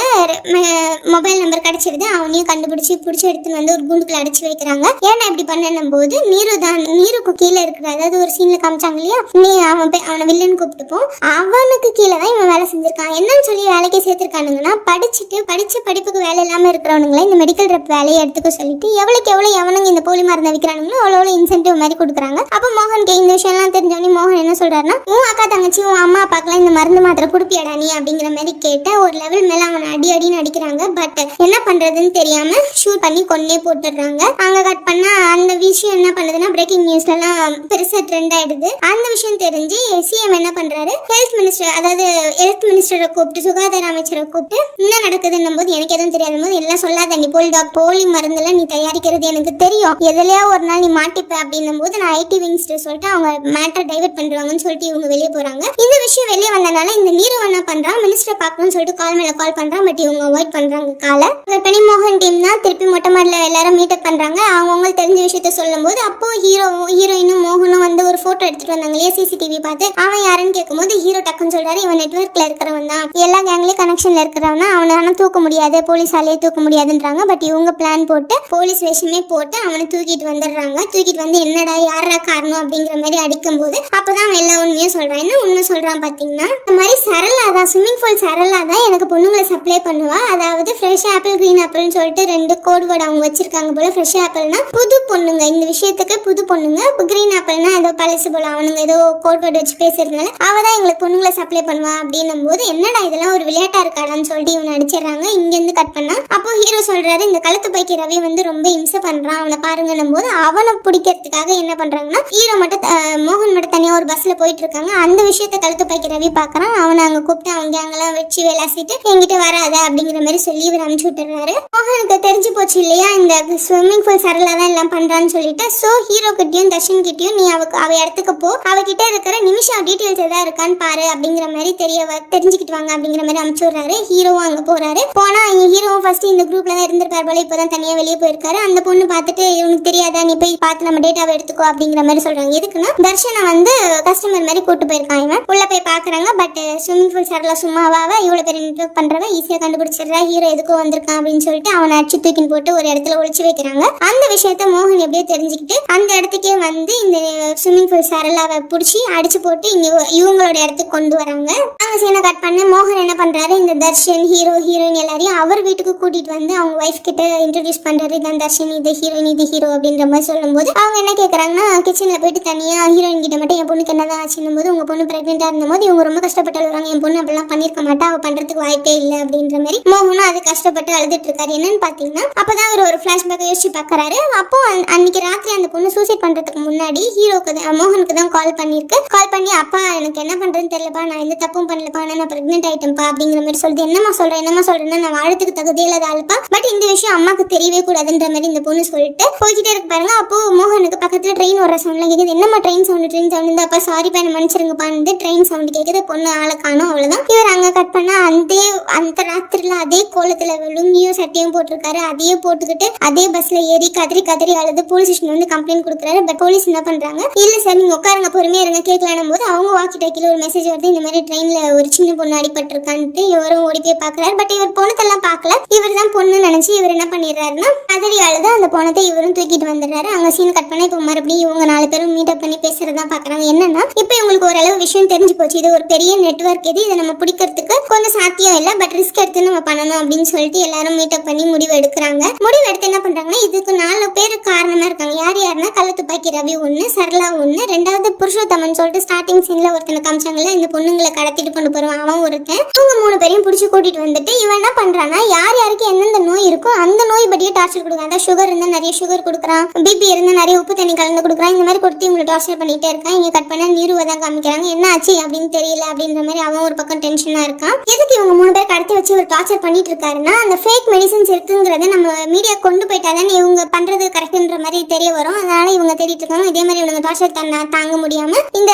மொபைல் நம்பர் கிடைச்சிருது. அவனையும் கண்டுபிடிச்சி பிடிச்சி எடுத்துன்னு வந்து ஒரு குண்டுக்குள்ள அடைச்சி வைக்கிறாங்க. ஏன்னா இப்படி பண்ணணும் போது நீரு தான் நீருக்கு கீழே இருக்கிற அதாவது ஒரு சீன்ல காமிச்சாங்க இல்லையா? நீ அவன் போய் அவனை வில்லன் கூப்பிட்டுப்போம் அவனுக்கு கீழே தான் இவன் வேலை செஞ்சிருக்கான். என்னன்னு சொல்லி வேலைக்கு சேர்த்துருக்கானுங்கன்னா படிச்சுட்டு படித்த படிப்புக்கு வேலை இல்லாமல் இருக்கிறவனுங்களே இந்த மெடிக்கல் ரெப் வேலையை எடுத்துக்க சொல்லிட்டு எவ்வளோக்கு எவ்வளோ எவனுங்க இந்த போலி மருந்து விற்கிறானுங்களோ அவ்வளோ அவ்வளோ இன்சென்டிவ் மாதிரி கொடுக்குறாங்க. அப்போ மோகனுக்கு இந்த விஷயம்லாம் தெரிஞ்சவனே மோகன் என்ன சொல்கிறாருன்னா உன் அக்கா தங்கச்சி உன் அம்மா அப்பாக்கெல்லாம் இந்த மருந்து மாத்திரை கொடுப்பியாடா நீ? அப்படிங்கிற மாதிரி கேட்ட ஒரு லெவல் மேலே அவனை அடி அடின்னு அடிக்கிறாங்க. பட் என்ன பண்ணுறதுன்னு தெரியாமல் ஷூட் பண்ணி கொண்டே போட்டுடுறாங்க. அங்கே கட் பண்ணால் அந்த விஷயம் என்ன பண்ணுதுன்னா பிரேக்கிங் நியூஸ்லலாம் பெருசாக ட்ரெண்ட் ஆகிடுது அந்த விஷயம் தெரிஞ்சு சிஎம் என்ன பண்ணுறாரு ஹெல்த் மினிஸ்டர் அதாவது ஹெல்த் மினிஸ்டரை கூப்பிட்டு சுகாதார அமைச்சரை கூப்பிட்டு என்ன நடக்குதுன்னும் போது எனக்கு எதுவும் தெரியாத போது எல்லாம் சொல்லாத நீ போலி டாக் போலி மருந்துல நீ தயாரிக்கிறது எனக்கு தெரியும். எதுலயா ஒரு நாள் நீ மாட்டிப்ப? அப்படின்னும் போது நான் ஐடி விங்ஸ்ட்டு சொல்லிட்டு அவங்க மேட்டர் டைவர்ட் பண்றாங்கன்னு சொல்லிட்டு இவங்க வெளியே போறாங்க. இந்த விஷயம் வெளியே வந்தனால இந்த நீரு என்ன பண்றான் மினிஸ்டர் பாக்கணும்னு சொல்லிட்டு கால் மேல கால் பண்றான் பட் இவங்க அவாய்ட் பண்றாங்க காலை. பண்ணி மோகன் டீம் தான் திருப்பி மொட்டை மாடல எல்லாரும் மீட்டப் பண்றாங்க. அவங்க தெரிஞ்ச விஷயத்த சொல்லும் போது அப்போ ஹீரோ ஹீரோயினும் மோகனும் வந்து ஒரு போட்டோ எடுத்துட்டு வந்தாங்க. இல்லையா சிசிடிவி பார்த்து அவன் யாருன்னு கேட்கும்போது ஹீரோ டக்குன்னு சொல்றாரு. இவன் நெட்வொர்க்ல இருக்கிறவன் தான். எல்லா கேங்லயும் கனெக்ஷன்ல இருக்கிறவனா அவனை ஆனா தூக்க முடியாது போலீஸாலேயே தூக்க முடியாதுன்றாங்க. பட் இவங்க பிளான் போட்டு போலீஸ் வேஷமே போட்டு அவனை தூக்கிட்டு வந்துடுறாங்க. தூக்கிட்டு வந்து என்னடா யாரா காரணம் அப்படிங்கிற மாதிரி அடிக்கும்போது அப்பதான் அவன் எல்லா உண்மையும் சொல்றான். என்ன உண்மை சொல்றான் பாத்தீங்கன்னா இந்த மாதிரி சரளா தான் ஸ்விம்மிங் பூல் சரளா தான் எனக்கு பொண்ணுங்களை சப்ளை பண்ணுவா. அதாவது ஃப்ரெஷ் ஆப்பிள் கிரீன் ஆப்பிள்னு சொல்லிட்டு ரெண்டு கோட் வேர்டு அவங்க வச்சிருக்காங்க போல. ஃப்ரெஷ் ஆப்பிள்னா புது பொண்ணுங்க. இந்த விஷயத்துக்கு புது பொண்ணுங்க. கிரீன் ஆப்பிள்னா ஏதோ பழசு போல. அவனுங்க ஏதோ கோட் வேர்டு வச்சு பேசுறதுனால அவ தான் எங்களுக்கு பொண்ணுங்களை சப்ளை பண்ணுவா அப்படின்னும் போது என்னடா இதெல்லாம் ஒரு விளையாட்டா இருக்காடான்னு சொல்லிட்டு இவன் அடிச்சிடுறாங்க. இங்க இருந்து கட் பண்ணா. அப்போ ஹீரோ சொல்றாரு இந்த கழுத்து பைக்கு ரவி வந்து ரொம்ப இம்சை பண்றான். அவனை பாருங்கன்னும் போது அவனை பிடிக்கிறதுக்காக என்ன பண்றாங்கன்னா ஹீரோ மட்டும் மோகன் மட்டும் தனியா ஒரு பஸ்ல போயிட்டு இருக்காங்க. அந்த விஷயத்த கழுத்து பைக்கு ரவி பாக்குறான். அவனை அங்க கூப்பிட்டு அவங்க அங்கெல்லாம் வச்சு விளாசிட்டு எங்க என்கிட்ட வராத அப்படிங்கிற மாதிரி சொல்லி இவர் அனுப்பிச்சு விட்டுறாரு. மோகனுக்கு தெரிஞ்சு போச்சு இல்லையா இந்த ஸ்விம்மிங் பூல் சரலா தான் எல்லாம் பண்றான்னு சொல்லிட்டு. சோ ஹீரோ கிட்டயும் தர்ஷன் கிட்டயும் நீ அவ அவ இடத்துக்கு போ. அவகிட்ட இருக்கிற நிமிஷம் டீட்டெயில்ஸ் ஏதாவது இருக்கான்னு பாரு அப்படிங்கிற மாதிரி தெரிய தெரிஞ்சுக்கிட்டு வாங்க அப்படிங்கிற மாதிரி அனுப்பிச்சு விடுறாரு. ஹீரோவும் அங்க போறாரு. போனா ஹீரோவும் ஃபர்ஸ்ட் இந்த குரூப்ல தான் இருந்திருக்காரு போல. இப்பதான் தனியா வெளியே போயிருக்காரு. அந்த பொண்ணு பார்த்துட்டு இவனுக்கு தெரியாதா? நீ போய் பார்த்து நம்ம டேட்டாவை எடுத்துக்கோ அப்படிங்கிற மாதிரி சொல்றாங்க. எதுக்குன்னா தர்ஷனை வந்து கஸ்டமர் மாதிரி கூட்டு போயிருக்காங்க இவன். உள்ள போய் பாக்குறாங்க பட் ஸ்விம்மிங் பூல் சரல சும்மாவாவ இவ்வளவு பேர் இன்டர்வியூ பண்றவ ஈஸியா கண்டுபிடிச்சிடுறா. ஹீரோ எதுக்கோ வந்திருக்கான் அப்படின்னு சொல்லிட்டு அவனை அடிச்சு தூக்கின்னு போட்டு ஒரு இடத்துல ஒளிச்சு வைக்கிறாங்க. அந்த விஷயத்த மோகன் எப்படியோ தெரிஞ்சுக்கிட்டு அந்த இடத்துக்கே வந்து இந்த ஸ்விம்மிங் பூல் சரலாவை பிடிச்சி அடிச்சு போட்டு இங்க இவங்களோட இடத்துக்கு கொண்டு வராங்க. அவங்க சீனை கட் பண்ண மோகன் என்ன பண்ணுறாரு இந்த தர்ஷன் ஹீரோ ஹீரோயின் எல்லாரையும் அவர் வீட்டுக்கு கூட்டிகிட்டு வந்து அவங்க ஒய்ஃப் கிட்ட இன்ட்ரடியூஸ் பண்ணுறது இதான் தர்ஷன் இது ஹீரோயின் இது ஹீரோ அப்படின்ற மாதிரி சொல்லும்போது அவங்க என்ன கேட்குறாங்கன்னா கிச்சனில் போயிட்டு தனியாக ஹீரோயின் கிட்ட மட்டும் என் பொண்ணுக்கு என்னதான் ஆச்சுன்னும் போது உங்கள் பொண்ணு பிரெக்னெண்டா இருந்தபோது இவங்க ரொம்ப கஷ்டப்பட்டு வருவாங்க என் பொண்ணு அப்படிலாம் பண்ணிருக்க மாட்டா. அவள் பண்ணுறதுக்கு வாய்ப்பே இல்லை அப்படின்ற மாதிரி மோகனும் அது கஷ்டப்பட்டு அழுதுட்டு இருக்காரு. என்னன்னு அப்போ தான் அவர் ஒரு ஃப்ளாஷ்பேக் யோசிச்சு பார்க்குறாரு அப்போ அன்னைக்கு ராத்திரி அந்த பொண்ணு சூசைட் பண்ணுறதுக்கு முன்னாடி ஹீரோக்கு தான் மோகனுக்கு தான் கால் பண்ணியிருக்கு. கால் பண்ணி அப்பா எனக்கு என்ன பண்ணுறதுன்னு தெரியலப்பா. நான் எந்த தப்பும் பண்ணலப்பா. நான் பிரெக்னென்ட் ஆயிட்டேன்ப்பா அப்படிங்கிற மாதிரி சொல்லுது என்னம்மா சொல்றேன் என்னமா சொல்றேன்னா நான் வாழ்த்துக்கு தகுதி இல்லாத ஆளுப்பா. பட் இந்த விஷயம் அம்மாக்கு தெரியவே கூடாதுன்ற மாதிரி இந்த பொண்ணு சொல்லிட்டு போய்கிட்டே இருக்கு பாருங்க. அப்போ மோகனுக்கு பக்கத்துல ட்ரெயின் வர சவுண்ட்லாம் கேக்குது. என்னமா ட்ரெயின் சவுண்ட் ட்ரெயின் சவுண்ட் அப்பா சாரிப்பா என்ன மன்னிச்சிருங்கப்பான்னு ட்ரெயின் சவுண்ட் கேக்குது. பொண்ணு ஆளை காணும் அவ்வளவுதான். இவர் அங்க கட் பண்ணா அந்த அந்த ராத்திரில அதே கோலத்துல லுங்கியும் சட்டையும் போட்டிருக்காரு. அதையே போட்டுக்கிட்டு அதே பஸ்ல ஏறி கதறி கதறி அழுது போலீஸ் ஸ்டேஷன் வந்து கம்ப்ளைண்ட் கொடுக்குறாரு. பட் போலீஸ் என்ன பண்றாங்க? இல்ல சார் நீங்க உட்காருங்க பொறுமையா இருங்க கேட்கலானும் போது அவங்க வாக்கி டாக்கில ஒரு மெசேஜ் வருது. இந்த மாதிரி ட்ரெயின்ல ஒரு சின்ன பொண்ணு அடிபட்டிருக்கான்ட்டு இவரும் ஓடி போய் பாக்குறாரு பட் இவர் போனதெல்லாம் பார்க்கல. இவர் தான் பொண்ணு நினைச்சு இவர் என்ன பண்ணிடுறாருன்னா கதறி அழுது அந்த போனத்தை இவரும் தூக்கிட்டு வந்துடுறாரு. அங்க சீன் கட் பண்ணா இப்போ மறுபடியும் இவங்க நாலு பேரும் மீட் அப் பண்ணி பேசுறதா பாக்குறாங்க என்னன்னா இப்போ இவங்களுக்கு ஓரளவு விஷயம் தெரிஞ்சு போச்சு. இது ஒரு பெரிய நெட்வொர்க் இது. இதை நம்ம பிடிக்கிறதுக்கு கொஞ்சம் சாத்தியம் இல்லை பட் ரிஸ்க் எடுத்து நம்ம பண்ணணும் அப்படின்னு சொல்லிட்டு எல்லாரும் மீட் அப் பண்ணி முடிவு எடுக்கிறாங்க. முடிவு எடுத்து என்ன பண்றாங்கன்னா இதுக்கு நாலு பேர் காரணமா இருக்காங்க. யார் யாருன்னா கள்ள துப்பாக்கி ரவி ஒண்ணு சரளா ஒண்ணு ரெண்டாவது புருஷோத்தமன் சொல்லிட்டு ஸ்டார்டிங் சீன்ல ஒருத்தனை காமிச்சாங்கல்ல இந்த பொண்ணுங்களை கடத்திட்டு கொண்டு போறான் அவன் ஒருத்தன். இவங்க மூணு பேரையும் பிடிச்சி கூட்டிட்டு வந்துட்டு இவன் என்ன பண்றான்னா யார் யாருக்கு எந்தெந்த நோய் இருக்கோ அந்த நோய் படியே டார்ச்சர் கொடுக்குறான். அதான் சுகர் இருந்தா நிறைய சுகர் கொடுக்குறான். பிபி இருந்தா நிறைய உப்பு தண்ணி கலந்து கொடுக்குறான். இந்த மாதிரி கொடுத்து இவங்களை டார்ச்சர் பண்ணிட்டே இருக்கான். இங்க கட் பண்ண நீருவை தான் காமிக்கிறாங்க. என்ன ஆச்சு அப்படின்னு தெரியல அப்படின்ற மாதிரி அவன் ஒரு பக்கம் டென்ஷனா இருக்கான். எதுக்கு இவங்க மூணு பேர் கடத்தி வச்சு ஒரு டார்ச்சர் பண்ணிட்டு இருக்காருன்னா அந்த ஃபேக் மெடிசன்ஸ் இருக்குங்கிறத நம்ம மீடியா கொண்டு போயிட்டாதான் இவங்க பண்றது கரெக்ட்ன்ற மாதிரி தெரிய வரும். அதனால இவங்க தேடிட்டு இருக்காங்க. இதே மாதிரி இவங்க டார்ச்சர் தண்ணா தாங்க முடியாம இந்த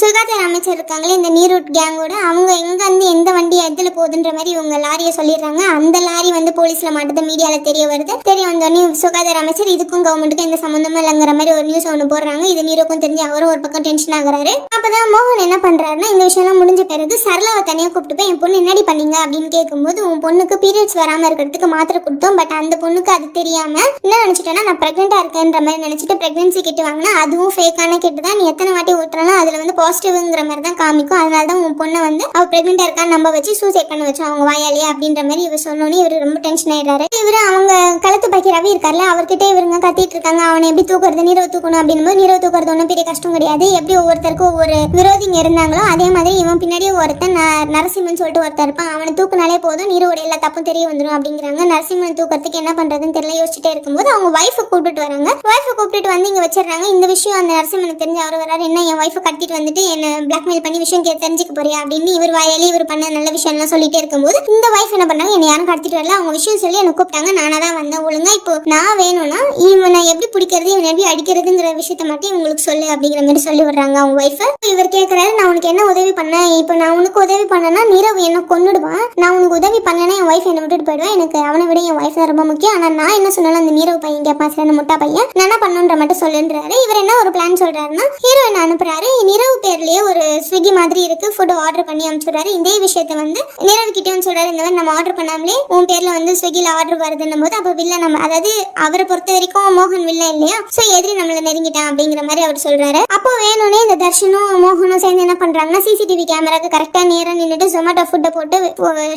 சுகாதார அமைச்சர் இருக்காங்களே இந்த நீரூட் கேங்கோட அவங்க எங்க வந்து எந்த வண்டி எதுல போகுதுன்ற மாதிரி இவங்க லாரியை சொல்லிடுறாங்க. அந்த லாரி வந்து போலீஸ்ல மாட்டது மீடியால தெரிய வருது. தெரிய வந்தோடனே சுகாதார அமைச்சர் இதுக்கும் கவர்மெண்ட்டுக்கும் எந்த சம்மந்தமும் இல்லைங்கிற மாதிரி ஒரு நியூஸ் ஒன்று போடுறாங்க. இது நீருக்கும் தெரிஞ்சு அவரும் ஒரு பக்கம் டென்ஷன் ஆகுறாரு. அப்பதான் மோகன் என்ன பண்றாருன்னா இந்த விஷயம்லாம் முடிஞ்ச பிறகு சரளாவை தனியாக கூப்பிட்டு போய் என் பொண்ணு என்னடி பண்ணீங்க அப்படின்னு கேட்கும்போது உன் பொண்ணுக்கு பீரியட்ஸ் வராம இருக்கிறதுக்கு மாத்திரை கொடுத்தோம் பட் அந்த பொண்ணுக்கு அது தெரியாம என்ன நினைச்சிட்டேன்னா நான் பிரெக்னெண்டா இருக்கேன்ற மாதிரி நினைச்சிட்டு பிரெக்னன்சி கிட்டு வாங்கினா அதுவும் ஃபேக்கான கிட்டு தான். நீ எத்தனை வாட்டி ஊட்டுறாலும் அதுல வந்து பாசிட்டிவ்ங்கிற மாதிரி தான் காமிக்கும். அதனால தான் உன் பொண்ணை வந்து அவ பிரெக்னெண்டா இருக்கான்னு நம்ப வச்சு சூசைட் பண்ண வச்சோம் அவங்க வாயாலேயே அப்படின்ற மாதிரி இவர் சொன்னோன்னே இவர் ரொம்ப டென்ஷன் ஆயிடுறாரு. இவர் அவங்க கழுத்து பாக்கி ரவி இருக்கார்ல அவர்கிட்ட இவருங்க கத்திட்டு இருக்காங்க. அவனை எப்படி தூக்குறது நீரவ் தூக்கணும் அப்படின்னும் போது நீரவ் தூக்குறது ஒன்றும் பெரிய கஷ்டம் கிடையாது. எப்படி ஒவ்வொருத்தருக்கும் ஒவ்வொரு விரோதிங்க இருந்தாங்களோ அதே மாதிரி இவன் பின்னாடியே ஒருத்தன் நரசிம்மன் சொல்லிட்டு ஒருத்தர் இருப்பான். அவனை தூக்குனாலே போதும். நீரோட எல்லா தப்பும் தெரிய வந்துடும் அப்படிங்கிறாங்க. நரசிம்மன் தூக்கிறதுக்கு என்ன பண்றதுன்னு தெரியல. யோசிச்சுட்டே இருக்கும்போது அவங்க ஒய்ஃபை கூப்பிட்டு வராங்க. ஒய்ஃபை கூப்பிட்டு வந்து இங்க வச்சிடுறாங்க. இந்த விஷயம் அந்த நரசிம்மனுக்கு தெரிஞ்சு அவர் வராரு. என்ன என் ஒய்ஃபை கட்டிட்டு வந்துட்டு என்ன பிளாக்மெயில் பண்ணி விஷயம் கே தெரிஞ்சுக்க போறியா அப்படின்னு இவர் வாயாலே இவர் பண்ண நல்ல விஷயம் எல்லாம் சொல்லிட்டே இருக்கும்போது இந்த ஒய்ஃப் என்ன பண்ணாங்க என்ன யாரும் கடத்திட்டு வரல. அவங்க விஷயம் சொல்லி என்ன கூப்பிட்டாங்க. நானா தான் வந்தேன். ஒழுங்கா இப்போ நான் வேணும்னா இவனை எப்படி பிடிக்கிறது? இவனை எப்படி அடிக்கிறதுங்கிற விஷயத்த மட்டும் இவங்களுக்கு சொல்லு அப்படிங்கிற மாதிரி சொல்லி விடுறாங்க அவங்க ஒய்ஃப் இவர் கேட்கறாரு நான் உனக்கு என்ன உதவி பண்ணேன்? இப்போ நான் உனக்கு உதவி பண்ணேன்னா நீரவ் என்ன கொண்டுடுவான் நான் உனக்கு உதவி பண்ணேன்னா என் ஒய்ஃப் என்ன விட்டுட்டு போயிடுவேன் எனக்கு அவனை விட என் ஒய்ஃப் தான் ரொம்ப முக்கியம். ஆனா நான் என்ன சொன்னாலும் அந்த நீரவ் பையன் கேட்பான் சரி அந்த முட்டா பையன். நான் என்ன பண்ணுன்ற மட்டும் சொல்லுன்றாரு. இவர் என்ன ஒரு பிளான் சொல்றாருன்னா ஹீரோயின் அனுப்புறாரு? நிரவ் பேர்லயே ஒரு ஸ்விக்கி மாதிரி இருக்கு. ஃபுட் ஆர்டர் பண்ணி அனுப்பிச்சுறாரு இதே விஷயத்த வந்து நிரவ் கிட்டேயும் சொல்றாரு. இந்த மாதிரி நம்ம ஆர்டர் பண்ணாமலே உன் பேர்ல வந்து ஸ்விக்கில ஆர்டர் வருதுன்னும் போது அப்ப வில்ல நம்ம அதாவது அவரை பொறுத்த வரைக்கும் மோகன் வில்ல இல்லையா? சோ எதிரி நம்மள நெருங்கிட்டான் அப்படிங்கிற மாதிரி அவர் சொல்றாரு. அப்போ வேணும்னே இந்த தர்ஷனும் மோகனும் சேர்ந்து என்ன பண்றாங்கன்னா சிசிடிவி கேமராக்கு கரெக்டா நேரம் நின்னுட்டு ஜொமேட்டோ ஃபுட்டை போட்டு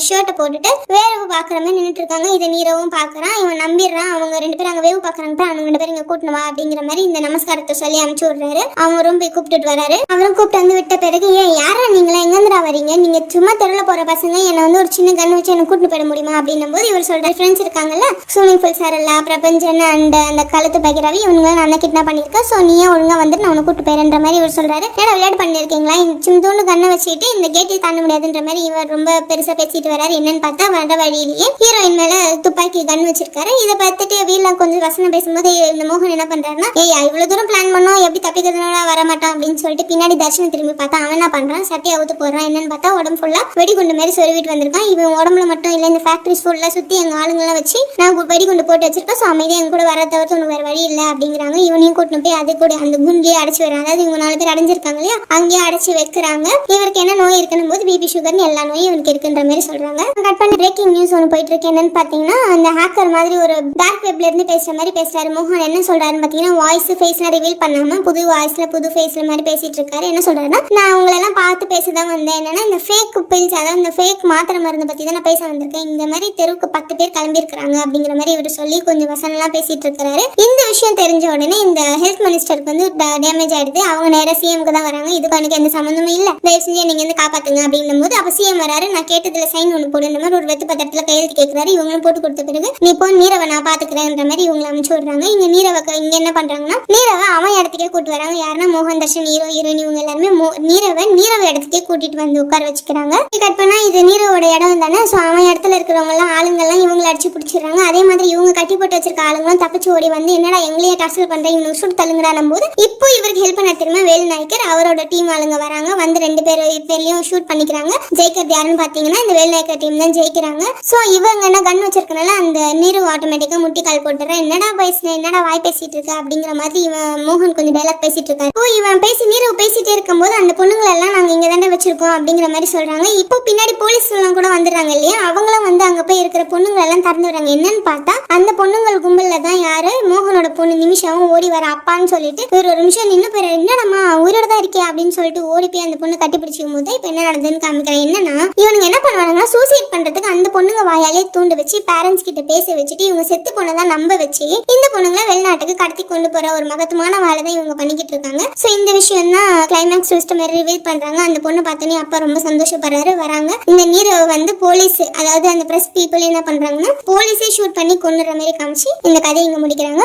ஷர்ட்டை போட்டுட்டு வேவு பாக்குற மாதிரி நின்னுட்டு இருக்காங்க இதை நீரவும் பாக்குறான் இவன் நம்பிடுறான். அவங்க ரெண்டு பேரும் அங்க வேவு பாக்குறாங்க அவங்க ரெண்டு பேரும் இங்க கூட்டணும் வா அப்படிங்கிற மாதிரி இந்த நமஸ்காரத்தை சொல்லி அனுப்பிச்சு விடுறாரு. அவரும் போய் கூப்பிட்டுட்டு வராரு. அவரும் கூப்பிட்டு வந்து விட்ட பிறகு ஏன் யாரா நீங்களா? எங்கேருந்துடா வரீங்க நீங்க சும்மா தெருவில் போற பசங்க. என்னை வந்து ஒரு சின்ன கன் வச்சு என்ன கூட்டிட்டு போயிட முடியுமா? அப்படின்னும் போது இவர் சொல்ற ஃப்ரெண்ட்ஸ் இருக்காங்கல்ல? ஸ்விமிங் பூல் சரலா பிரபஞ்சன் அண்ட் அந்த கழுத்து பகிரவி இவங்க நான் கிட்னாப் பண்ணிருக்கேன் ஸோ நீயே ஒழுங்கா வந்துட்டு நான் உனக்கு கூட்டு போயிடுன்ற மாதிரி இவர் சொல்றாரு. ஏன்னா விளையாட்டு பண்ணிருக்கீங்களா தூண்டு கண்ணை வச்சுட்டு இந்த கேட்டை தாண்ட முடியாதுன்ற மாதிரி இவர் ரொம்ப பெருசா பேசிட்டு வராரு என்னன்னு பார்த்தா வர வழியிலேயே ஹீரோயின் மேல துப்பாக்கி கன் வச்சிருக்காரு. இதை பார்த்துட்டு வீரலாம் கொஞ்சம் வசனம் பேசும்போது இந்த மோகன் என்ன பண்றாருன்னா ஏய் இவ்வளவு தூரம் பிளான் பண்ணோம். எப்படி தப்பிக்கிறதுனால வர மாட்டான் அப்படின்னு சொல்லிட்டு பின்னாடி தர்ஷன் திரும்பி பார்த்தா அவன் என்ன பண்றான்? சட்டையை அவுத்து போடுறான். என்னன்னு பார்த்தா உடம்பு ஃபுல்லா வெடிகுண்டு மாதிரி சொருவிட்டு வந்திருக்கான். இவன் உடம்புல மட்டும் இல்ல இந்த ஃபேக்டரிஸ் ஃபுல்லா சுத்தி எங்க ஆளுங்கெல்லாம் வச்சு நான் வெடிகுண்டு போட்டு வச்சிருக்கேன் ஸோ அமைதியாக எங்க கூட வர தவிர்த்து உனக்கு வேற வழி இல்லை அப்படிங்கிறாங்க. இவனையும் கூட்டிட்டு போய் அது கூட அந்த குண்டியே அடைச்சு வராங்க அதாவது இவங்க நாலு பேர் அடைஞ்சிருக்காங்க இல்லையா? அங்கேயே அடைச்சு வைக்கிறாங்க. இவருக்கு என்ன நோய் இருக்குன்னு போது பிபி சுகர்னு எல்லா நோய் இவனுக்கு இருக்குன்ற மாதிரி சொல்றாங்க. கட் பண்ணி பிரேக்கிங் நியூஸ் ஒன்று போயிட்டு இருக்கு என்னன்னு பாத்தீங்கன்னா அந்த ஹேக்கர் மாதிரி ஒரு டார்க் வெப்ல இருந்து பேசுற மாதிரி பேசுறாரு. மோகன் என்ன சொல்றாருன்னு பாத்தீங்கன்னா வாய்ஸ் ஃபேஸ்லாம் ரிவீல் பண்ணாம புது வாய்ஸ்ல புது ஃபேஸ்ல மாதிரி பேசிட்டு இருக்காரு. என்ன சொல்றாருன்னா நான் உங்களை எல்லாம் பார்த்து பேசதான் வந்தேன். என்னன்னா இந்த ஃபேக் பில்ஸ் அதாவது இந்த ஃபேக் மாத்திரை மருந்து பத்தி தான் நான் பேச வந்திருக்கேன். இந்த மாதிரி தெருவுக்கு பத்து பேர் கிளம்பி இருக்கிறாங்க அப்படிங்கிற மாதிரி இவர் சொல்லி கொஞ்சம் வசனம்லாம் பேசிட்டு இருக்காரு. இந்த விஷயம் தெரிஞ்ச உடனே இந்த ஹெல்த் மினிஸ்டருக்கு வந்து டேமேஜ் ஆயிடுது. அவங்க நேரம் சிஎம்க்கு தான் வராங்க. இதுக்கு எனக்கு எந்த சம்மந்தமும் இல்ல. தயவு செஞ்சு நீங்க வந்து காப்பாத்துங்க அப்படின்னும் போது அப்ப சிஎம் வராரு. நான் கேட்டதுல சைன் ஒன்று போடு இந்த மாதிரி ஒரு வெத்து பத்திரத்துல கையெழுத்து கேட்கிறாரு இவங்களும் போட்டு கொடுத்த பிறகு நீ போ நீரவை நான் பாத்துக்கிறேன்ற மாதிரி இவங்களை அனுப்பிச்சு விடுறாங்க. இங்க நீரவை இங்க என்ன பண்றாங்கன்னா நீரவை அவன் இடத்துக்கே கூட்டு வராங்க. யாருன்னா மோகன் தர்ஷன் ஹீரோ ஹீரோயின் இவங்க எல்லாருமே மோ- நீரவை நீரவை இடத்துக்கே கூட்டிட்டு வந்து உட்கார வச்சுக்கிறாங்க. கட் பண்ணா இது நீரவோட இடம் தானே? ஸோ அவன் இடத்துல இருக்கிறவங்க எல்லாம் ஆளுங்க எல்லாம் இவங்களை அடிச்சு பிடிச்சிடுறாங்க. அதே மாதிரி இவங்க கட்டி போட்டு வச்சிருக்க ஆளுங்களும் தப்பிச்சு ஓடி வந்து என்னடா எங்களையே டார்ச்சர் பண்றேன் இவனுக்கு சுட்டு தள்ளுங்கிறானும் போது இப்போ இவருக்கு ஹெல்ப் பண்ண திரும்ப வேலு நாயக்கர் அவரோட டீம் ஆளுங்க வராங்க. வந்து ரெண்டு பேர் பேர்லயும் ஷூட் பண்ணிக்கிறாங்க. ஜெயிக்கிறது யாருன்னு பாத்தீங்கன்னா இந்த வேலு டீம் தான் ஜெயிக்கிறாங்க. ஸோ இவங்க என்ன கன் வச்சிருக்கனால அந்த நீரு ஆட்டோமேட்டிக்கா முட்டி கால் போட்டுறேன் என்னடா பேசுன என்னடா வாய் பேசிட்டு இருக்க அப்படிங்கிற மாதிரி இவன் மோகன் கொஞ்சம் டைலாக் பேசிட்டு இருக்காரு. ஓ இவன் பேசி நீரு பேசிட்டே இருக்கும்போது அந்த பொண்ணுங்களை எல்லாம் நாங்க இங்க தானே வச்சிருக்கோம் அப்படிங்கிற மாதிரி சொல்றாங்க. இப்போ பின்னாடி போலீஸ் எல்லாம் கூட வந்துடுறாங்க இல்லையா? அவங்களும் வந்து அங்க போய் இருக்கிற பொண்ணுங்களை எல்லாம் திறந்து விடுறாங்க என்னன்னு பார்த்தா அந்த பொண்ணுங்கள் கும்பல்ல தான் யாரு? மோகனோட பொண்ணு நிமிஷமும் ஓடி வர அப்பான்னு சொல்லிட்டு ஒரு ஒரு நிமிஷம் நின்று போயிரு என்னடம்மா உயிரோட தான் இருக்கே அப்படின்னு சொல்லிட்டு ஓடி போய் அந்த பொண்ணு கட்டி பிடிச்சிக்கும் போது இப்போ என்ன நடந்ததுன்னு காமிக்கிறேன் என்ன என்னன்னா இவனுங்க என்ன பண்ணுவாங்கன்னா சூசைட் பண்றதுக்கு அந்த பொண்ணுங்க வாயாலே தூண்டு வச்சு பேரண்ட்ஸ் கிட்ட பேச வச்சுட்டு இவங்க செத்து போனதா நம்ப வச்சு இந்த பொண்ணுங்களை வெளிநாட்டுக்கு கடத்தி கொண்டு போற ஒரு மகத்துவமான வேலை தான் இவங்க பண்ணிக்கிட்டு இருக்காங்க. ஸோ இந்த விஷயம் தான் கிளைமேக்ஸ் சிஸ்டம் மாதிரி ரிவீல் பண்றாங்க. அந்த பொண்ணு பார்த்தோன்னே அப்பா ரொம்ப சந்தோஷப்படுறாரு வராங்க. இந்த நீரவ வந்து போலீஸ் அதாவது அந்த பிரஸ் பீப்புள் என்ன பண்றாங்கன்னா போலீஸே ஷூட் பண்ணி கொண்டுற மாதிரி காமிச்சு இந்த கதையை இங்க முடிக்கிறாங்க.